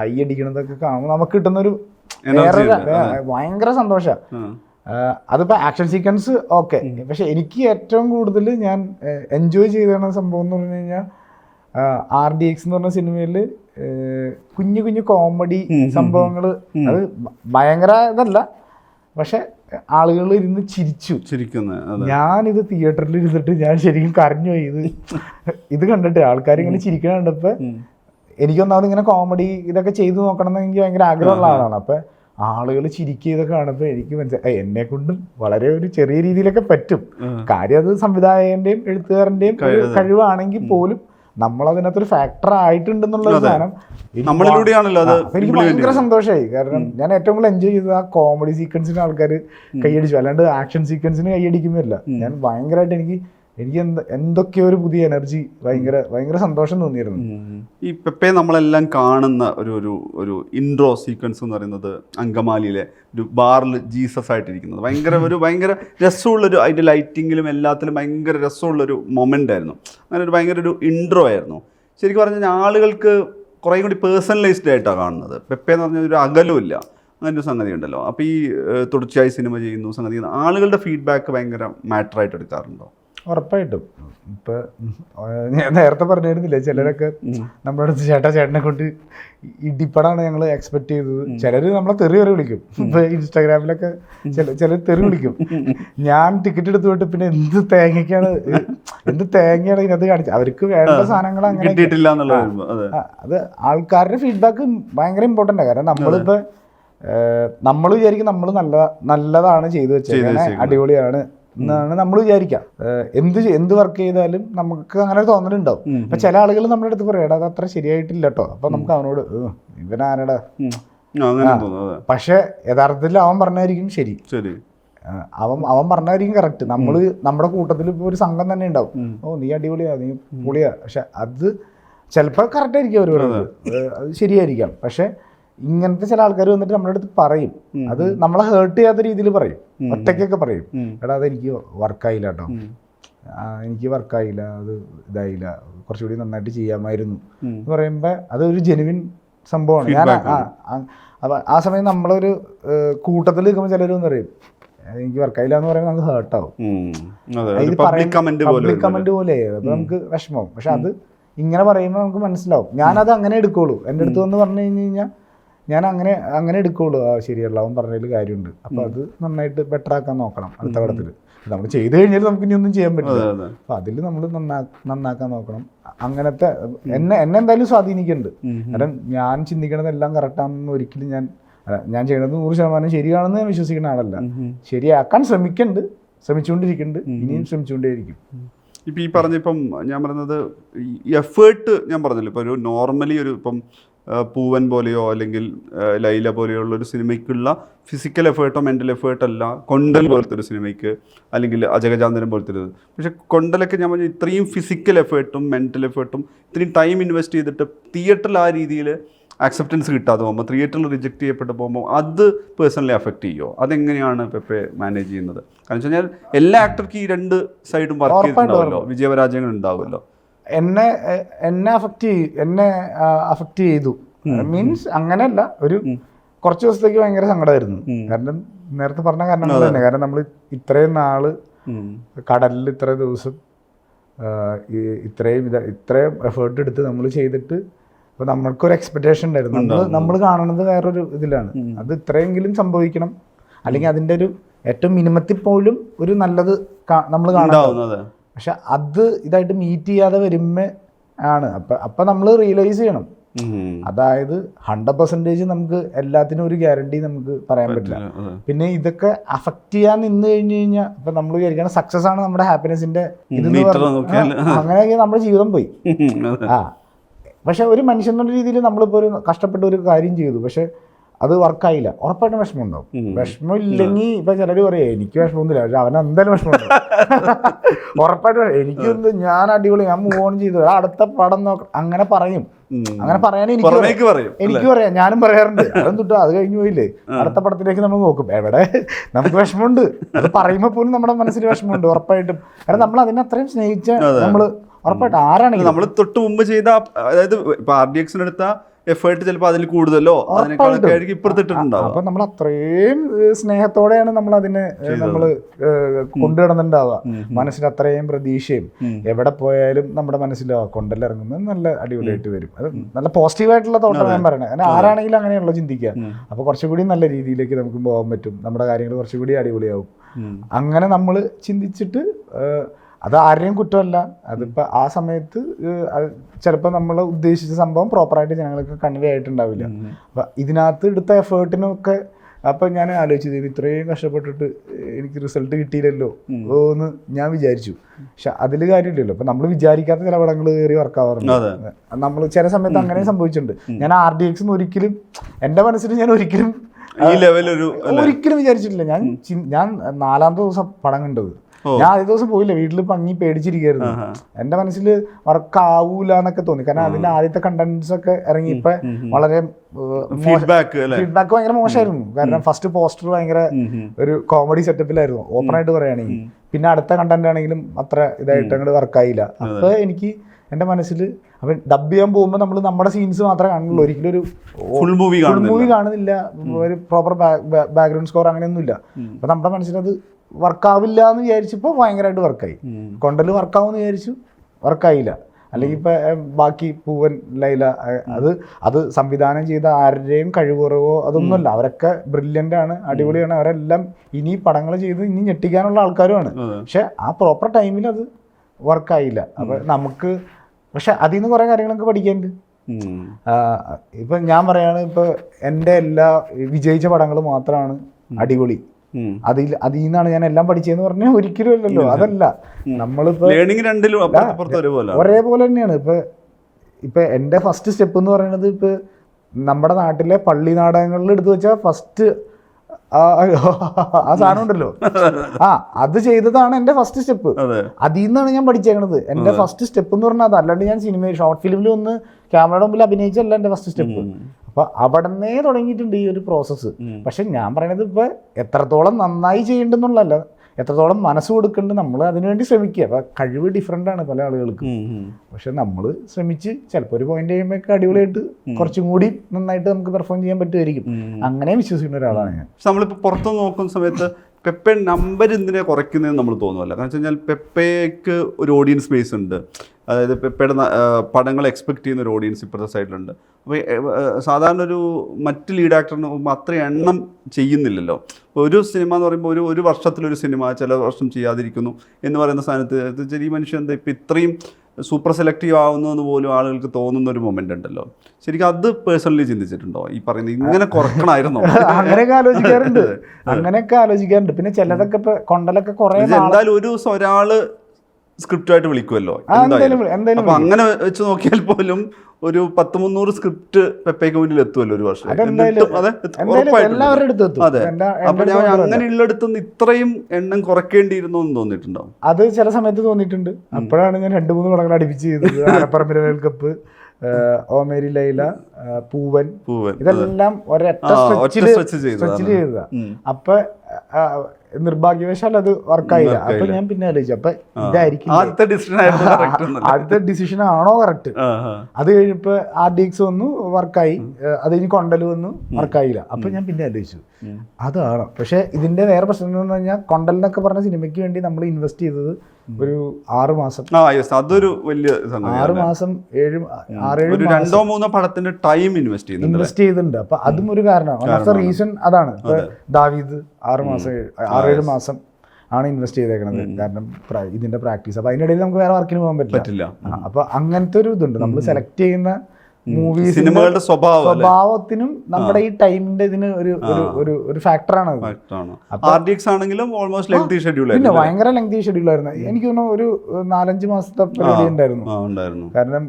കൈയടിക്കണതൊക്കെ കാണുമ്പോൾ നമുക്ക് കിട്ടുന്ന ഒരു Energy വേറെ ഉണ്ട്, ഭയങ്കര സന്തോഷമാണ് അതിപ്പോ അതിപ്പോൾ ആക്ഷൻ സീക്വൻസ് ഓക്കെ പക്ഷെ എനിക്ക് ഏറ്റവും കൂടുതൽ ഞാൻ എൻജോയ് ചെയ്ത സംഭവം എന്ന് പറഞ്ഞു കഴിഞ്ഞാൽ ആർ ഡി എക്സ് എന്ന് പറഞ്ഞ സിനിമയിൽ കുഞ്ഞു കുഞ്ഞു കോമഡി സംഭവങ്ങൾ അത് ഭയങ്കര ഇതല്ല. പക്ഷെ ആളുകൾ ഇരുന്ന് ചിരിച്ചു. ചിരിക്കുന്നത് അതെ. ഞാനിത് തിയേറ്ററിൽ ഇരുന്നിട്ട് ഞാൻ ശരിക്കും കരഞ്ഞു പോയി. ഇത് ഇത് കണ്ടിട്ട് ആൾക്കാർ ഇങ്ങനെ ചിരിക്കണ കണ്ടപ്പോ എനിക്കൊന്നാമത് ഇങ്ങനെ കോമഡി ഇതൊക്കെ ചെയ്തു നോക്കണം എന്ന് എനിക്ക് ഭയങ്കര ആഗ്രഹമുള്ള ആളാണ്. അപ്പൊ ആളുകൾ ചിരിക്കുക ഇതൊക്കെ കാണുമ്പോൾ എനിക്ക് മനസ്സിലായി എന്നെ കൊണ്ടും വളരെ ഒരു ചെറിയ രീതിയിലൊക്കെ പറ്റും. കാര്യം അത് സംവിധായകന്റെയും എഴുത്തുകാരന്റെയും കഴിവാണെങ്കിൽ പോലും നമ്മൾ അതിനകത്തൊരു ഫാക്ടർ ആയിട്ടുണ്ടെന്നുള്ള സാധനം. നമ്മളിലൂടെയാണല്ലോ എനിക്ക് ഭയങ്കര സന്തോഷമായി കാരണം ഞാൻ ഏറ്റവും കൂടുതൽ എൻജോയ് ചെയ്തത് ആ കോമഡി സീക്വൻസിന് ആൾക്കാർ കൈയടിച്ചു. അല്ലാണ്ട് ആക്ഷൻ സീക്വൻസിന് കൈയടിക്കുന്നില്ല. ഞാൻ ഭയങ്കരമായിട്ട് എനിക്ക് എനിക്ക് എന്ത് എന്തൊക്കെയോ ഒരു പുതിയ എനർജി ഭയങ്കര ഭയങ്കര സന്തോഷം തോന്നിയിരുന്നു. ഈ പെപ്പെ നമ്മളെല്ലാം കാണുന്ന ഒരു ഒരു ഒരു ഇൻട്രോ സീക്വൻസ് എന്ന് പറയുന്നത് അങ്കമാലിയിലെ ഒരു ബാറിൽ ജീസസ് ആയിട്ടിരിക്കുന്നത്. ഭയങ്കര ഒരു ഭയങ്കര രസമുള്ളൊരു അതിന്റെ ലൈറ്റിങ്ങിലും എല്ലാത്തിലും ഭയങ്കര രസമുള്ളൊരു മൊമെന്റ് ആയിരുന്നു. അങ്ങനെ ഒരു ഭയങ്കര ഒരു ഇൻട്രോ ആയിരുന്നു. ശരിക്കും പറഞ്ഞാൽ ആളുകൾക്ക് കുറേ കൂടി പേഴ്സണലൈസ്ഡ് ആയിട്ടാണ് കാണുന്നത്. പെപ്പെ എന്ന് പറഞ്ഞാൽ ഒരു അകലുമില്ല. അങ്ങനെ ഒരു സംഗതി ഉണ്ടല്ലോ. അപ്പോൾ ഈ തുടർച്ചയായി സിനിമ ചെയ്യുന്നു സംഗതി. ആളുകളുടെ ഫീഡ്ബാക്ക് ഭയങ്കര മാറ്ററായിട്ട് എടുക്കാറുണ്ടോ? ഉറപ്പായിട്ടും. ഇപ്പൊ ഞാൻ നേരത്തെ പറഞ്ഞിരുന്നില്ലേ ചിലരൊക്കെ നമ്മുടെ അടുത്ത് ചേട്ടാ ചേട്ടനെ കൊണ്ട് ഇടിപ്പടാണ് ഞങ്ങൾ എക്സ്പെക്ട് ചെയ്തത്. ചിലര് നമ്മളെ തെറി വരെ വിളിക്കും. ഇപ്പൊ ഇൻസ്റ്റാഗ്രാമിലൊക്കെ ചില ചിലർ തെറി വിളിക്കും. ഞാൻ ടിക്കറ്റ് എടുത്തു പോയിട്ട് പിന്നെ എന്ത് തേങ്ങയ്ക്കാണ് എന്ത് തേങ്ങയാണ് ഇതിനകത്ത് കാണിച്ചത്? അവർക്ക് വേണ്ട സാധനങ്ങൾ അങ്ങനെ അത്. ആൾക്കാരുടെ ഫീഡ്ബാക്ക് ഭയങ്കര ഇമ്പോർട്ടന്റ് ആണ് കാരണം നമ്മളിപ്പോ നമ്മൾ വിചാരിക്കും നമ്മൾ നല്ല നല്ലതാണ് ചെയ്തു വെച്ചത്. അടിപൊളിയാണ്. എന്നാണ് നമ്മൾ വിചാരിക്കുക എന്ത് എന്ത് വർക്ക് ചെയ്താലും നമുക്ക് അങ്ങനെ ഒരു തോന്നലുണ്ടാവും അപ്പൊ ചില ആളുകൾ നമ്മുടെ അടുത്ത് പറയും എടാ അത് അത്ര ശരിയായിട്ടില്ല കേട്ടോ അപ്പൊ നമുക്ക് അവനോട് "ഏഹ്, ഇവനാരടാ പക്ഷെ യഥാർത്ഥത്തിൽ അവൻ പറഞ്ഞായിരിക്കും ശരി. ശരി. അവൻ അവൻ പറഞ്ഞായിരിക്കും കറക്റ്റ് നമ്മൾ നമ്മുടെ കൂട്ടത്തിൽ ഇപ്പോൾ ഒരു സംഘം തന്നെ ഉണ്ടാവും. ഓ നീ അടിപൊളിയാ നീ പൊളിയാ. പക്ഷെ അത് ചിലപ്പോൾ കറക്റ്റ് ആയിരിക്കും അവർ പറയുന്നത് അത് ശരിയായിരിക്കാം. പക്ഷെ ഇങ്ങനത്തെ ചില ആൾക്കാർ വന്നിട്ട് നമ്മുടെ അടുത്ത് പറയും. അത് നമ്മളെ ഹേർട്ട് ചെയ്യാത്ത രീതിയിൽ പറയും. ഒറ്റയ്ക്കൊക്കെ പറയും. എടാ അത് എനിക്ക് വർക്കായില്ല കേട്ടോ എനിക്ക് വർക്കായില്ല അത് ഇതായില്ല. കുറച്ചുകൂടി നന്നായിട്ട് ചെയ്യാമായിരുന്നു. എന്ന് പറയുമ്പോൾ അതൊരു ജെനുവിൻ സംഭവമാണ്. ഞാൻ ആ ആ- അപ്പൊ ആ സമയം നമ്മളൊരു കൂട്ടത്തിൽ നിൽക്കുമ്പോൾ ചിലരും പറയും "അത് എനിക്ക് വർക്കായില്ല എന്ന് പറയുമ്പോൾ നമുക്ക് ഹേർട്ടാവും. അതെ പബ്ലിക് കമന്റ് പോലെ പബ്ലിക് കമന്റ് പോലെ. അപ്പൊ നമുക്ക് വിഷമവും പക്ഷെ അത് ഇങ്ങനെ പറയുമ്പോൾ നമുക്ക് മനസ്സിലാവും. ഞാനത് അങ്ങനെ എടുക്കുള്ളൂ. എന്റെ അടുത്ത് വന്ന് പറഞ്ഞു കഴിഞ്ഞു കഴിഞ്ഞാൽ ഞാൻ അങ്ങനെ അങ്ങനെ എടുക്കുള്ളൂ. ആ ശരിയല്ല അവൻ പറഞ്ഞതിൽ കാര്യമുണ്ട്. അപ്പൊ അത് നന്നായിട്ട് ബെറ്റർ ആക്കാൻ നോക്കണം അടുത്ത പടത്തിൽ നമ്മൾ ചെയ്തു കഴിഞ്ഞാൽ നമുക്ക് ഇനി ഒന്നും ചെയ്യാൻ പറ്റില്ല. അപ്പൊ അതിൽ നമ്മൾ നന്നാ നന്നാക്കാൻ നോക്കണം. അങ്ങനത്തെ എന്നെ എന്നെ എന്തായാലും സ്വാധീനിക്കുന്നുണ്ട്. കാരണം ഞാൻ ചിന്തിക്കണതെല്ലാം കറക്റ്റാണെന്ന് ഒരിക്കലും ഞാൻ ഞാൻ ചെയ്യണത് നൂറ് ശതമാനം ശരിയാണെന്ന് ഞാൻ വിശ്വസിക്കുന്ന ആളല്ല. ശരിയാക്കാൻ ശ്രമിക്കുന്നുണ്ട്. ശ്രമിച്ചുകൊണ്ടിരിക്കുന്നുണ്ട്. ഇനിയും ശ്രമിച്ചുകൊണ്ടേയിരിക്കും. ഇപ്പം ഈ പറഞ്ഞ ഇപ്പം ഞാൻ പറയുന്നത് ഈ എഫേർട്ട് ഞാൻ പറഞ്ഞല്ലോ? ഇപ്പം ഒരു നോർമലി ഒരു ഇപ്പം പൂവൻ പോലെയോ അല്ലെങ്കിൽ ലൈല പോലെയുള്ള ഒരു സിനിമയ്ക്കുള്ള ഫിസിക്കൽ എഫേർട്ടോ മെന്റൽ എഫേർട്ട് അല്ല കൊണ്ടൽ പോലത്തെ ഒരു സിനിമയ്ക്ക് അല്ലെങ്കിൽ അജഗജാന്തരം പോലത്തെ ഒരു പക്ഷെ കൊണ്ടലൊക്കെ ഞാൻ പറഞ്ഞു ഇത്രയും ഫിസിക്കൽ എഫേർട്ടും മെന്റൽ എഫേർട്ടും ഇത്രയും ടൈം ഇൻവെസ്റ്റ് ചെയ്തിട്ട് തിയേറ്ററിൽ ആ രീതിയിൽ ആക്സെപ്റ്റൻസ് കിട്ടാതെ പോകുമ്പോൾ തിയേറ്ററിൽ റിജക്റ്റ് ചെയ്യപ്പെട്ട് പോകുമ്പോൾ അത് പേഴ്സണലി അഫക്റ്റ് ചെയ്യുമോ അതെങ്ങനെയാണ് പെപ്പെ മാനേജ് ചെയ്യുന്നത്? കാരണം വെച്ച് കഴിഞ്ഞാൽ എല്ലാ ആക്ടർക്കും ഈ രണ്ട് സൈഡും വർക്ക് ചെയ്തിട്ടുണ്ടാവുമല്ലോ. വിജയപരാജയങ്ങൾ ഉണ്ടാവുമല്ലോ. എന്നെ എന്നെ അഫക്റ്റ് ചെയ്യും എന്നെ അഫക്റ്റ് ചെയ്തു. മീൻസ് അങ്ങനെയല്ല ഒരു കുറച്ച് ദിവസത്തേക്ക് ഭയങ്കര സങ്കടമായിരുന്നു. കാരണം നേരത്തെ പറഞ്ഞ കാരണം തന്നെ. കാരണം നമ്മൾ ഇത്രയും നാൾ കടലിൽ ഇത്ര ദിവസം ഇത്രയും ഇത് ഇത്രയും എഫേർട്ട് എടുത്ത് നമ്മൾ ചെയ്തിട്ട് അപ്പൊ നമ്മൾക്കൊരു എക്സ്പെക്ടേഷൻ ഉണ്ടായിരുന്നു. നമ്മൾ നമ്മൾ കാണുന്നത് വേറൊരു ഇതിലാണ്. അത് ഇത്രയെങ്കിലും സംഭവിക്കണം. അല്ലെങ്കിൽ അതിന്റെ ഒരു ഏറ്റവും മിനിമത്തിൽ പോലും ഒരു നല്ലത് നമ്മൾ കാണാൻ ഉണ്ടാവുന്നത്. പക്ഷെ അത് ഇതായിട്ട് മീറ്റ് ചെയ്യാതെ വരുമ്പോ ആണ്. അപ്പൊ അപ്പൊ നമ്മൾ റിയലൈസ് ചെയ്യണം. അതായത് ഹൺഡ്രഡ് പെർസെന്റേജ് നമുക്ക് എല്ലാത്തിനും ഒരു ഗ്യാരണ്ടി നമുക്ക് പറയാൻ പറ്റില്ല. പിന്നെ ഇതൊക്കെ അഫക്റ്റ് ചെയ്യാൻ നിന്ന് കഴിഞ്ഞു കഴിഞ്ഞാൽ ഇപ്പൊ നമ്മൾ വിചാരിക്കണം സക്സസ് ആണ് നമ്മുടെ ഹാപ്പിനെസിന്റെ. അങ്ങനെയൊക്കെ നമ്മുടെ ജീവിതം പോയി. ആ. പക്ഷെ ഒരു മനുഷ്യൻ എന്നുള്ള രീതിയിൽ നമ്മളിപ്പോൾ ഒരു കഷ്ടപ്പെട്ട ഒരു കാര്യം ചെയ്തു. പക്ഷെ അത് വർക്കായില്ല. ഉറപ്പായിട്ടും വിഷമം ഉണ്ടാവും വിഷമം ഇല്ലെങ്കിൽ ഇപ്പൊ ചിലർ പറയും എനിക്ക് വിഷമമൊന്നുമില്ല. പക്ഷെ അവന് എന്തായാലും വിഷമം ഉറപ്പായിട്ടും എനിക്ക് എന്ത് ഞാൻ അടിപൊളി ഞാൻ മൂവ് ഓൺ ചെയ്തു. അടുത്ത പടം നോക്ക. അങ്ങനെ പറയും. അങ്ങനെ പറയാൻ എനിക്ക് എനിക്ക് പറയാം. ഞാനും പറയാറുണ്ട്. അതും തൊട്ട് അത് കഴിഞ്ഞു പോയില്ലേ? അടുത്ത പടത്തിലേക്ക് നമ്മൾ നോക്കും. എവിടെ? നമുക്ക് വിഷമമുണ്ട്. അത് പറയുമ്പോൾ പോലും നമ്മുടെ മനസ്സിൽ വിഷമമുണ്ട് ഉറപ്പായിട്ടും. കാരണം നമ്മൾ അതിനെ അത്രയും സ്നേഹിച്ച നമ്മൾ ഉറപ്പായിട്ടും ആരാണെങ്കിലും നമ്മൾ തൊട്ട് മുമ്പ് ചെയ്ത അതായത് ആർ ഡി എക്സിന് എടുത്ത എഫേർട്ട് ചിലപ്പോൾ അതിൽ കൂടുതലോ അതിനേക്കാളൊക്കെ ആയിരിക്കും ഇപ്പുറത്തിട്ടുണ്ടാവും അപ്പൊ നമ്മൾ അത്രയും സ്നേഹത്തോടെയാണ് നമ്മൾ അതിനെ നമ്മൾ കൊണ്ടുനടന്നിട്ടുണ്ടാവുക മനസ്സിൽ അത്രയും പ്രതീക്ഷയും എവിടെ പോയാലും നമ്മുടെ മനസ്സിൽ കൊണ്ടല്ലിറങ്ങുന്നത് നല്ല അടിപൊളിയായിട്ട് വരും. അത് നല്ല പോസിറ്റീവായിട്ടുള്ള തോട്ടം ഞാൻ പറയണേ. അങ്ങനെ ആരാണെങ്കിലും അങ്ങനെയുള്ള ചിന്തിക്കുക. അപ്പൊ കുറച്ചുകൂടി നല്ല രീതിയിലേക്ക് നമുക്ക് പോകാൻ പറ്റും. നമ്മുടെ കാര്യങ്ങൾ കുറച്ചുകൂടി അടിപൊളിയാവും. അങ്ങനെ നമ്മൾ ചിന്തിച്ചിട്ട് അത് ആരുടെയും കുറ്റമല്ല. അതിപ്പോൾ ആ സമയത്ത് ചിലപ്പോൾ നമ്മൾ ഉദ്ദേശിച്ച സംഭവം പ്രോപ്പറായിട്ട് ജനങ്ങൾക്ക് കൺവേ ആയിട്ടുണ്ടാവില്ല അപ്പം ഇതിനകത്ത് എടുത്ത എഫേർട്ടിനൊക്കെ അപ്പം ഞാൻ ആലോചിച്ചത് ഇത് ഇത്രയും കഷ്ടപ്പെട്ടിട്ട് എനിക്ക് റിസൾട്ട് കിട്ടിയില്ലല്ലോ എന്ന് ഞാൻ വിചാരിച്ചു. പക്ഷെ അതിൽ കാര്യമില്ലല്ലോ. അപ്പം നമ്മൾ വിചാരിക്കാത്ത ചില പടങ്ങൾ കയറി വർക്കാവാറുണ്ട് ആവാറുണ്ട്. നമ്മൾ ചില സമയത്ത് അങ്ങനെ സംഭവിച്ചിട്ടുണ്ട്. ഞാൻ ആർ ഡി എക്സ് ഒരിക്കലും എന്റെ മനസ്സിൽ ഞാൻ ഒരിക്കലും ഈ ലെവലൊരു ഒരിക്കലും വിചാരിച്ചിട്ടില്ല. ഞാൻ ഞാൻ നാലാമത്തെ ദിവസം പടം കണ്ടത്. ഞാൻ ആദ്യ ദിവസം പോയില്ല. വീട്ടിൽ പങ്ങി പേടിച്ചിരിക്കായിരുന്നു എന്റെ മനസ്സിൽ വർക്ക് ആവൂല എന്നൊക്കെ തോന്നി. കാരണം അതിന്റെ ആദ്യത്തെ കണ്ടന്റ്സ് ഒക്കെ ഇറങ്ങി ഇപ്പൊ വളരെ ഫീഡ്ബാക്ക് ഫീഡ്ബാക്ക് ഭയങ്കര മോശമായിരുന്നു. കാരണം ഫസ്റ്റ് പോസ്റ്റർ ഭയങ്കര ഒരു കോമഡി സെറ്റപ്പിലായിരുന്നു ഓപ്പൺ ആയിട്ട് പറയുകയാണെങ്കിൽ പിന്നെ അടുത്ത കണ്ടന്റ് ആണെങ്കിലും അത്ര ഇതായിട്ട് അങ്ങോട്ട് വർക്കായില്ല അപ്പൊ എനിക്ക് എന്റെ മനസ്സിൽ അപ്പൊ ഡബ് ചെയ്യാൻ പോകുമ്പോൾ നമ്മൾ നമ്മുടെ സീൻസ് മാത്രമേ കാണുള്ളൂ. ഒരിക്കലും ഒരു ഫുൾ മൂവി ഫുൾ കാണുന്നില്ല. മൂവി കാണുന്നില്ല. ഒരു പ്രോപ്പർ ബാക്ക്ഗ്രൗണ്ട് സ്കോർ അങ്ങനെയൊന്നുമില്ല. അപ്പൊ നമ്മുടെ മനസ്സിലത് വർക്കാവില്ല എന്ന് വിചാരിച്ചപ്പോൾ ഭയങ്കരമായിട്ട് വർക്കായി കൊണ്ടൽ വർക്കാവുമെന്ന് വിചാരിച്ചു. വർക്കായില്ല അല്ലെങ്കിൽ ഇപ്പൊ ബാക്കി പൂവൻ ലൈല അത് അത് സംവിധാനം ചെയ്ത ആരുടെയും കഴിവുറവോ അതൊന്നുമല്ല. അവരൊക്കെ ബ്രില്യന്റ് ആണ് അടിപൊളിയാണ്. അവരെല്ലാം ഇനി പടങ്ങൾ ചെയ്ത് ഇനി ഞെട്ടിക്കാനുള്ള ആൾക്കാരുമാണ്. പക്ഷെ ആ പ്രോപ്പർ ടൈമിൽ അത് വർക്കായില്ല അപ്പൊ നമുക്ക് പക്ഷെ അതിൽ നിന്ന് കുറെ കാര്യങ്ങളൊക്കെ പഠിക്കാനുണ്ട് ഇപ്പം ഞാൻ പറയാണ് ഇപ്പൊ എന്റെ എല്ലാ വിജയിച്ച പടങ്ങൾ മാത്രമാണ് അടിപൊളി. അതിൽ അതിൽ നിന്നാണ് ഞാൻ എല്ലാം പഠിച്ചതെന്ന് പറഞ്ഞാൽ ഒരിക്കലും അല്ലല്ലോ. അതല്ല. നമ്മളിപ്പോ ഒരേപോലെ തന്നെയാണ്. ഇപ്പൊ ഇപ്പൊ എന്റെ ഫസ്റ്റ് സ്റ്റെപ്പ് എന്ന് പറയുന്നത് ഇപ്പൊ നമ്മുടെ നാട്ടിലെ പള്ളി നാടകങ്ങളിൽ എടുത്തു വെച്ചാൽ ഫസ്റ്റ് ആ സാധനം ഉണ്ടല്ലോ. ആ അത് ചെയ്തതാണ് എന്റെ ഫസ്റ്റ് സ്റ്റെപ്പ് അതെ. അതിൽ നിന്നാണ് ഞാൻ പഠിച്ചേക്കണത്. എന്റെ ഫസ്റ്റ് സ്റ്റെപ്പ് എന്ന് പറഞ്ഞാൽ അത്. അല്ലാണ്ട് ഞാൻ സിനിമ ഷോർട്ട് ഫിലിമിൽ ഒന്ന് ക്യാമറയുടെ മുമ്പിൽ അഭിനയിച്ചല്ല എന്റെ ഫസ്റ്റ് സ്റ്റെപ്പ് അപ്പൊ അവിടുന്നേ തുടങ്ങിയിട്ടുണ്ട് ഈ ഒരു പ്രോസസ്സ് പക്ഷെ ഞാൻ പറയണത് ഇപ്പൊ എത്രത്തോളം നന്നായി ചെയ്യണ്ടെന്നുള്ളതല്ല. എത്രത്തോളം മനസ്സ് കൊടുക്കേണ്ടത് നമ്മൾ അതിനുവേണ്ടി ശ്രമിക്കുക. അപ്പൊ കഴിവ് ഡിഫറെന്റ് ആണ് പല ആളുകൾക്കും. പക്ഷെ നമ്മൾ ശ്രമിച്ച് ചിലപ്പോൾ ഒരു പോയിന്റ് കഴിയുമ്പോഴൊക്കെ അടിപൊളിയായിട്ട് കുറച്ചും കൂടി നന്നായിട്ട് നമുക്ക് പെർഫോം ചെയ്യാൻ പറ്റുമായിരിക്കും. അങ്ങനെ വിശ്വസിക്കുന്ന ഒരാളാണ് ഞാൻ. നമ്മളിപ്പോ നമ്മളിപ്പോൾ പുറത്ത് നോക്കുന്ന സമയത്ത് പെപ്പെ നമ്പർ എന്തിനെ കുറയ്ക്കുന്നതെന്ന് നമ്മൾ തോന്നുമല്ല കാരണം വെച്ച് കഴിഞ്ഞാൽ പെപ്പയ്ക്ക് ഒരു ഓഡിയൻസ് ബേസ് ഉണ്ട്. അതായത് പെപ്പയുടെ പടങ്ങൾ എക്സ്പെക്ട് ചെയ്യുന്ന ഒരു ഓഡിയൻസ് ഇപ്പോഴത്തെ സൈഡിലുണ്ട് അപ്പോൾ സാധാരണ ഒരു മറ്റ് ലീഡ് ആക്ടറിന് മുമ്പ് അത്ര എണ്ണം ചെയ്യുന്നില്ലല്ലോ. ഒരു സിനിമ എന്ന് പറയുമ്പോൾ ഒരു ഒരു വർഷത്തിലൊരു സിനിമ ചില വർഷം ചെയ്യാതിരിക്കുന്നു എന്ന് പറയുന്ന സ്ഥാനത്ത്. ഈ മനുഷ്യൻ എന്താ ഇപ്പം ഇത്രയും സൂപ്പർ സെലക്റ്റീവ് ആവുന്നതെന്ന് പോലും ആളുകൾക്ക് തോന്നുന്ന ഒരു മൊമെന്റ് ഉണ്ടല്ലോ. ശരിക്കും അത് പേഴ്സണലി ചിന്തിച്ചിട്ടുണ്ടോ? ഈ പറയുന്നത് ഇങ്ങനെ കുറക്കണമായിരുന്നോ. അങ്ങനെയൊക്കെ ആലോചിക്കാറുണ്ട്. അങ്ങനെയൊക്കെ ആലോചിക്കാറുണ്ട്. പിന്നെ ചിലതൊക്കെ ഇപ്പൊ കൊണ്ടലൊക്കെ കുറെ എന്തായാലും ഒരു ദിവസം ഒരാൾ സ്ക്രിപ്റ്റായിട്ട് വിളിക്കുമല്ലോ. എന്തായാലും അപ്പൊ അങ്ങനെ വെച്ച് നോക്കിയാൽ പോലും ഒരു പത്ത് മുന്നൂറ് സ്ക്രിപ്റ്റ് പെപ്പയ്ക്ക് മുന്നിൽ എത്തുമല്ലോ ഒരു വർഷം. അതെ. അപ്പൊ ഞാൻ. അങ്ങനെയുള്ളിടത്ത് ഇത്രയും എണ്ണം കുറയ്ക്കേണ്ടിയിരുന്നു എന്ന് തോന്നിയിട്ടുണ്ടോ? അത് ചില സമയത്ത് തോന്നിയിട്ടുണ്ട്. അപ്പോഴാണ് ഞാൻ രണ്ട് മൂന്ന് പടങ്ങൾ അടിപ്പിച്ച് ചെയ്തത്. ആനപ്പറമ്പിലെ വേൾഡ് കപ്പ് ഓമേരി ലൈല പൂവൻ. പൂവൻ ഇതെല്ലാം ഒരൊറ്റ. സ്ട്രെച്ചിൽ ചെയ്തതാ. അപ്പൊ നിർഭാഗ്യവശാൽ അത് വർക്കായില്ല. അപ്പൊ. ഞാൻ പിന്നെ ആലോചിച്ചു. അപ്പൊ ഇതായിരിക്കും ആദ്യത്തെ ഡിസിഷൻ ആണോ കറക്റ്റ്. അത് കഴിഞ്ഞപ്പോ ആർ ഡി എക്സ് വന്നു വർക്കായി. അത് കഴിഞ്ഞ് കൊണ്ടൽ വന്നു വർക്കായില്ല. അപ്പൊ ഞാൻ പിന്നെ ആലോചിച്ചു. അതാണ്. പക്ഷെ ഇതിന്റെ വേറെ പ്രശ്നം എന്ന് പറഞ്ഞാൽ കൊണ്ടൽ എന്നൊക്കെ പറഞ്ഞ സിനിമയ്ക്ക് വേണ്ടി നമ്മൾ ഇൻവെസ്റ്റ് ചെയ്തത് ഒരു ആറ് മാസം. അതൊരു വലിയ ആറ് മാസം ഏഴ് ആറേഴ് രണ്ടോ മൂന്നോ പടത്തിന്റെ ടൈം ഇൻവെസ്റ്റ് ചെയ്യുന്നുണ്ട് ഇൻവെസ്റ്റ് ചെയ്തിട്ടുണ്ട് അപ്പൊ അതും ഒരു കാരണമാണ്. റീസൺ അതാണ്. ദാവീദ് ആറ് മാസം ആറേഴ് മാസം ആണ് ഇൻവെസ്റ്റ് ചെയ്തേക്കണത്. കാരണം ഇതിന്റെ പ്രാക്ടീസ് അപ്പൊ അതിനിടയിൽ നമുക്ക് വേറെ വർക്കിന് പോകാൻ പറ്റില്ല. അപ്പൊ അങ്ങനത്തെ ഒരു ഇതുണ്ട്. നമ്മൾ സെലക്ട് ചെയ്യുന്ന മൂവീസ് സിനിമകളുടെ സ്വഭാവം സ്വഭാവത്തിനും നമ്മുടെ ഈ ടൈമിന്റെ ഇതിന് ഒരു ഒരു ഒരു ഫാക്ടറാണ് ആണെങ്കിലും ഓൾമോസ്റ്റ് ലെങ്തി ഷെഡ്യൂൾ പിന്നെ ഭയങ്കര ലെങ്തി ഷെഡ്യൂൾ ആയിരുന്നു. എനിക്ക് തോന്നുന്നു ഒരു നാലഞ്ച് മാസത്തെ പരിപാടി ഉണ്ടായിരുന്നു. കാരണം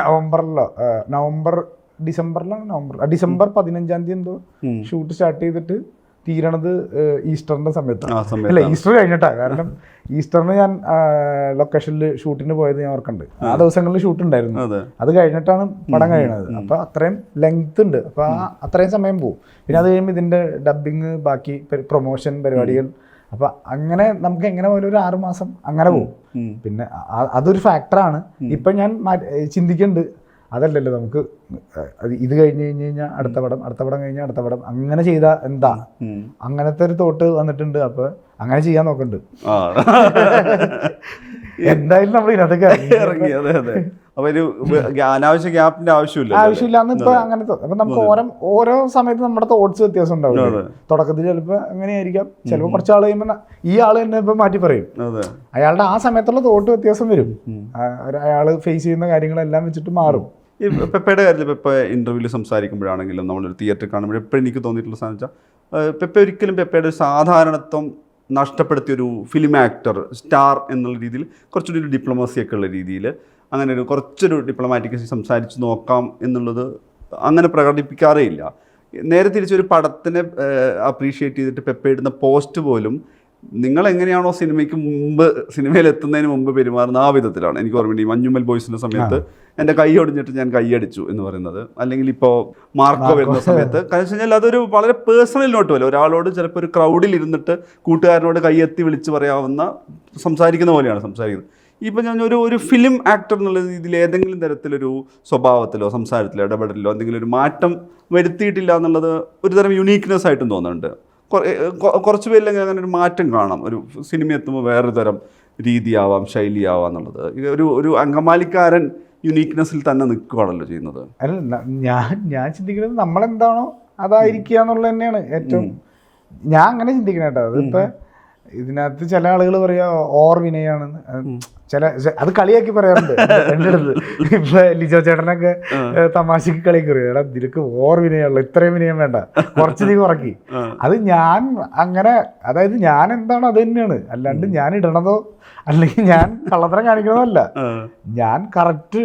നവംബറിലോ നവംബർ ഡിസംബറിലാണ് നവംബർ ഡിസംബർ പതിനഞ്ചാം തീയതി എന്തോ ഷൂട്ട് സ്റ്റാർട്ട് ചെയ്തിട്ട് തീരണത് ഈസ്റ്ററിന്റെ ഈസ്റ്ററിന്റെ സമയത്താണ് അല്ല ഈസ്റ്റർ കഴിഞ്ഞിട്ടാ. കാരണം ഈസ്റ്ററിന് ഞാൻ ലൊക്കേഷനിൽ ഷൂട്ടിന് പോയത് ഞാൻ ഓർക്കുന്നുണ്ട് ആ ദിവസങ്ങളിൽ ഷൂട്ട് ഉണ്ടായിരുന്നു. അതെ. കഴിഞ്ഞിട്ടാണ് പടം കഴിയണത്. അപ്പൊ അത്രയും ലെങ്ത് ഉണ്ട്. അപ്പൊ ആ അത്രയും സമയം പോകും പിന്നെ അത് കഴിയുമ്പോൾ ഇതിന്റെ ഡബിങ് ബാക്കി പ്രൊമോഷൻ പരിപാടികൾ. അപ്പൊ അങ്ങനെ നമുക്ക് എങ്ങനെ പോലും ഒരു ആറുമാസം അങ്ങനെ പോകും. പിന്നെ അതൊരു ഫാക്ടറാണ് ഇപ്പൊ ഞാൻ ചിന്തിക്കുന്നുണ്ട് അതല്ലല്ലോ നമുക്ക് അത് ഇത് കഴിഞ്ഞ് കഴിഞ്ഞ് കഴിഞ്ഞാൽ അടുത്ത പടം അടുത്ത പടം കഴിഞ്ഞാൽ അടുത്ത പടം. അങ്ങനെ ചെയ്താൽ എന്താ? അങ്ങനത്തെ ഒരു തോട്ട് വന്നിട്ടുണ്ട്. അപ്പൊ അങ്ങനെ ചെയ്യാൻ നോക്കണ്ട്. എന്തായാലും നമ്മൾ ഇതിനകത്തൊക്കെ ഇറങ്ങി. അതെ അതെ. അപ്പൊ ഒരു അനാവശ്യ ഗ്യാപ്പിന്റെ ആവശ്യമില്ല ആവശ്യമില്ലാന്ന് ഇപ്പൊ അങ്ങനെ അപ്പൊ നമുക്ക് ഓരോ ഓരോ സമയത്ത് നമ്മുടെ തോട്ട്സ് വ്യത്യാസം ഉണ്ടാവും തുടക്കത്തിൽ ചിലപ്പോ അങ്ങനെയായിരിക്കാം. ചിലപ്പോ കുറച്ച് ആൾ കഴിയുമ്പോ ഈ ആൾ തന്നെ ഇപ്പൊ മാറ്റി പറയും. അയാളുടെ ആ സമയത്തുള്ള തോട്ട് വ്യത്യാസം വരും. അയാൾ അയാൾ ഫേസ് ചെയ്യുന്ന കാര്യങ്ങളെല്ലാം വെച്ചിട്ട് മാറും. ഈ പെപ്പയുടെ കാര്യത്തിൽ പെപ്പ ഇന്റർവ്യൂവിൽ സംസാരിക്കുമ്പോഴാണെങ്കിലും നമ്മളൊരു തിയേറ്റർ കാണുമ്പോൾ എപ്പോഴും എനിക്ക് തോന്നിയിട്ടുള്ള സാധനം വെച്ചാൽ പെപ്പ ഒരിക്കലും പെപ്പയുടെ ഒരു സാധാരണത്വം നഷ്ടപ്പെടുത്തിയ ഒരു ഫിലിം ആക്ടർ സ്റ്റാർ എന്നുള്ള രീതിയിൽ കുറച്ചുകൂടി ഒരു ഡിപ്ലോമസി ഒക്കെ ഉള്ള രീതിയിൽ അങ്ങനെ ഒരു കുറച്ചൊരു ഡിപ്ലോമാറ്റിക് സംസാരിച്ച് നോക്കാം എന്നുള്ളത് അങ്ങനെ പ്രകടിപ്പിക്കാറേ ഇല്ല. നേരെ തിരിച്ചൊരു പടത്തിനെ അപ്രീഷിയേറ്റ് ചെയ്തിട്ട് പെപ്പ ഇടുന്ന പോസ്റ്റ് പോലും നിങ്ങൾ എങ്ങനെയാണോ സിനിമയ്ക്ക് മുമ്പ് സിനിമയിൽ എത്തുന്നതിന് മുമ്പ് പെരുമാറുന്ന ആ വിധത്തിലാണ്. എനിക്ക് ഓർമ്മയുണ്ട് ഈ മഞ്ഞുമൽ ബോയ്സിന്റെ സമയത്ത് എന്റെ കൈ ഒടിഞ്ഞിട്ട് ഞാൻ കൈയടിച്ചു എന്ന് പറയുന്നത്. അല്ലെങ്കിൽ ഇപ്പോൾ മാർക്കോ വരുന്ന സമയത്ത്. കാരണം വെച്ച് കഴിഞ്ഞാൽ അതൊരു വളരെ പേഴ്സണൽ നോട്ട് പോലെ. ഒരാളോട് ചിലപ്പോൾ ഒരു ക്രൗഡിൽ ഇരുന്നിട്ട് കൂട്ടുകാരനോട് കൈയെത്തി വിളിച്ച് പറയാവുന്ന സംസാരിക്കുന്ന പോലെയാണ് സംസാരിക്കുന്നത്. ഇപ്പം ഞാൻ ഒരു ഒരു ഫിലിം ആക്ടർ എന്നുള്ള രീതിയിൽ ഏതെങ്കിലും തരത്തിലൊരു സ്വഭാവത്തിലോ സംസാരത്തിലോ ഇടപെടലിലോ എന്തെങ്കിലും ഒരു മാറ്റം വരുത്തിയിട്ടില്ല എന്നുള്ളത് ഒരുതരം യുണീക്നെസ് ആയിട്ടും തോന്നുന്നുണ്ട്. കുറച്ച് പേരിലെങ്കിൽ അങ്ങനെ ഒരു മാറ്റം കാണാം. ഒരു സിനിമ എത്തുമ്പോൾ വേറൊരു തരം രീതിയാവാം ശൈലിയാവാം എന്നുള്ളത്. ഒരു ഒരു അങ്കമാലിക്കാരൻ യുണീക്നെസ്സിൽ തന്നെ നിൽക്കുകയാണല്ലോ ചെയ്യുന്നത്. അല്ല ഞാൻ ഞാൻ ചിന്തിക്കുന്നത് നമ്മളെന്താണോ അതായിരിക്കുക എന്നുള്ളത് തന്നെയാണ് ഏറ്റവും. ഞാൻ അങ്ങനെ ചിന്തിക്കണേട്ടോ അതിപ്പോൾ അതിപ്പോ ഇതിനകത്ത് ചില ആളുകൾ പറയുക ഓർ വിനയാണെന്ന് ചില അത് കളിയാക്കി പറയാറുണ്ട്. എന്റെ അടുത്ത്. ഇപ്പൊ ലിജോ ചേട്ടനൊക്കെ തമാശക്ക് കളിയാക്കി പറയും എടാ നിനക്ക് ഓർ വിനയുള്ള ഇത്രയും വിനയം വേണ്ട. കുറച്ച് നീ കുറക്കി അത് ഞാൻ അങ്ങനെ അതായത് ഞാൻ എന്താണോ അത് തന്നെയാണ്. അല്ലാണ്ട് ഞാൻ ഇടണതോ അല്ലെങ്കിൽ ഞാൻ കള്ളത്തരം കാണിക്കണമെന്നല്ല ഞാൻ കറക്റ്റ്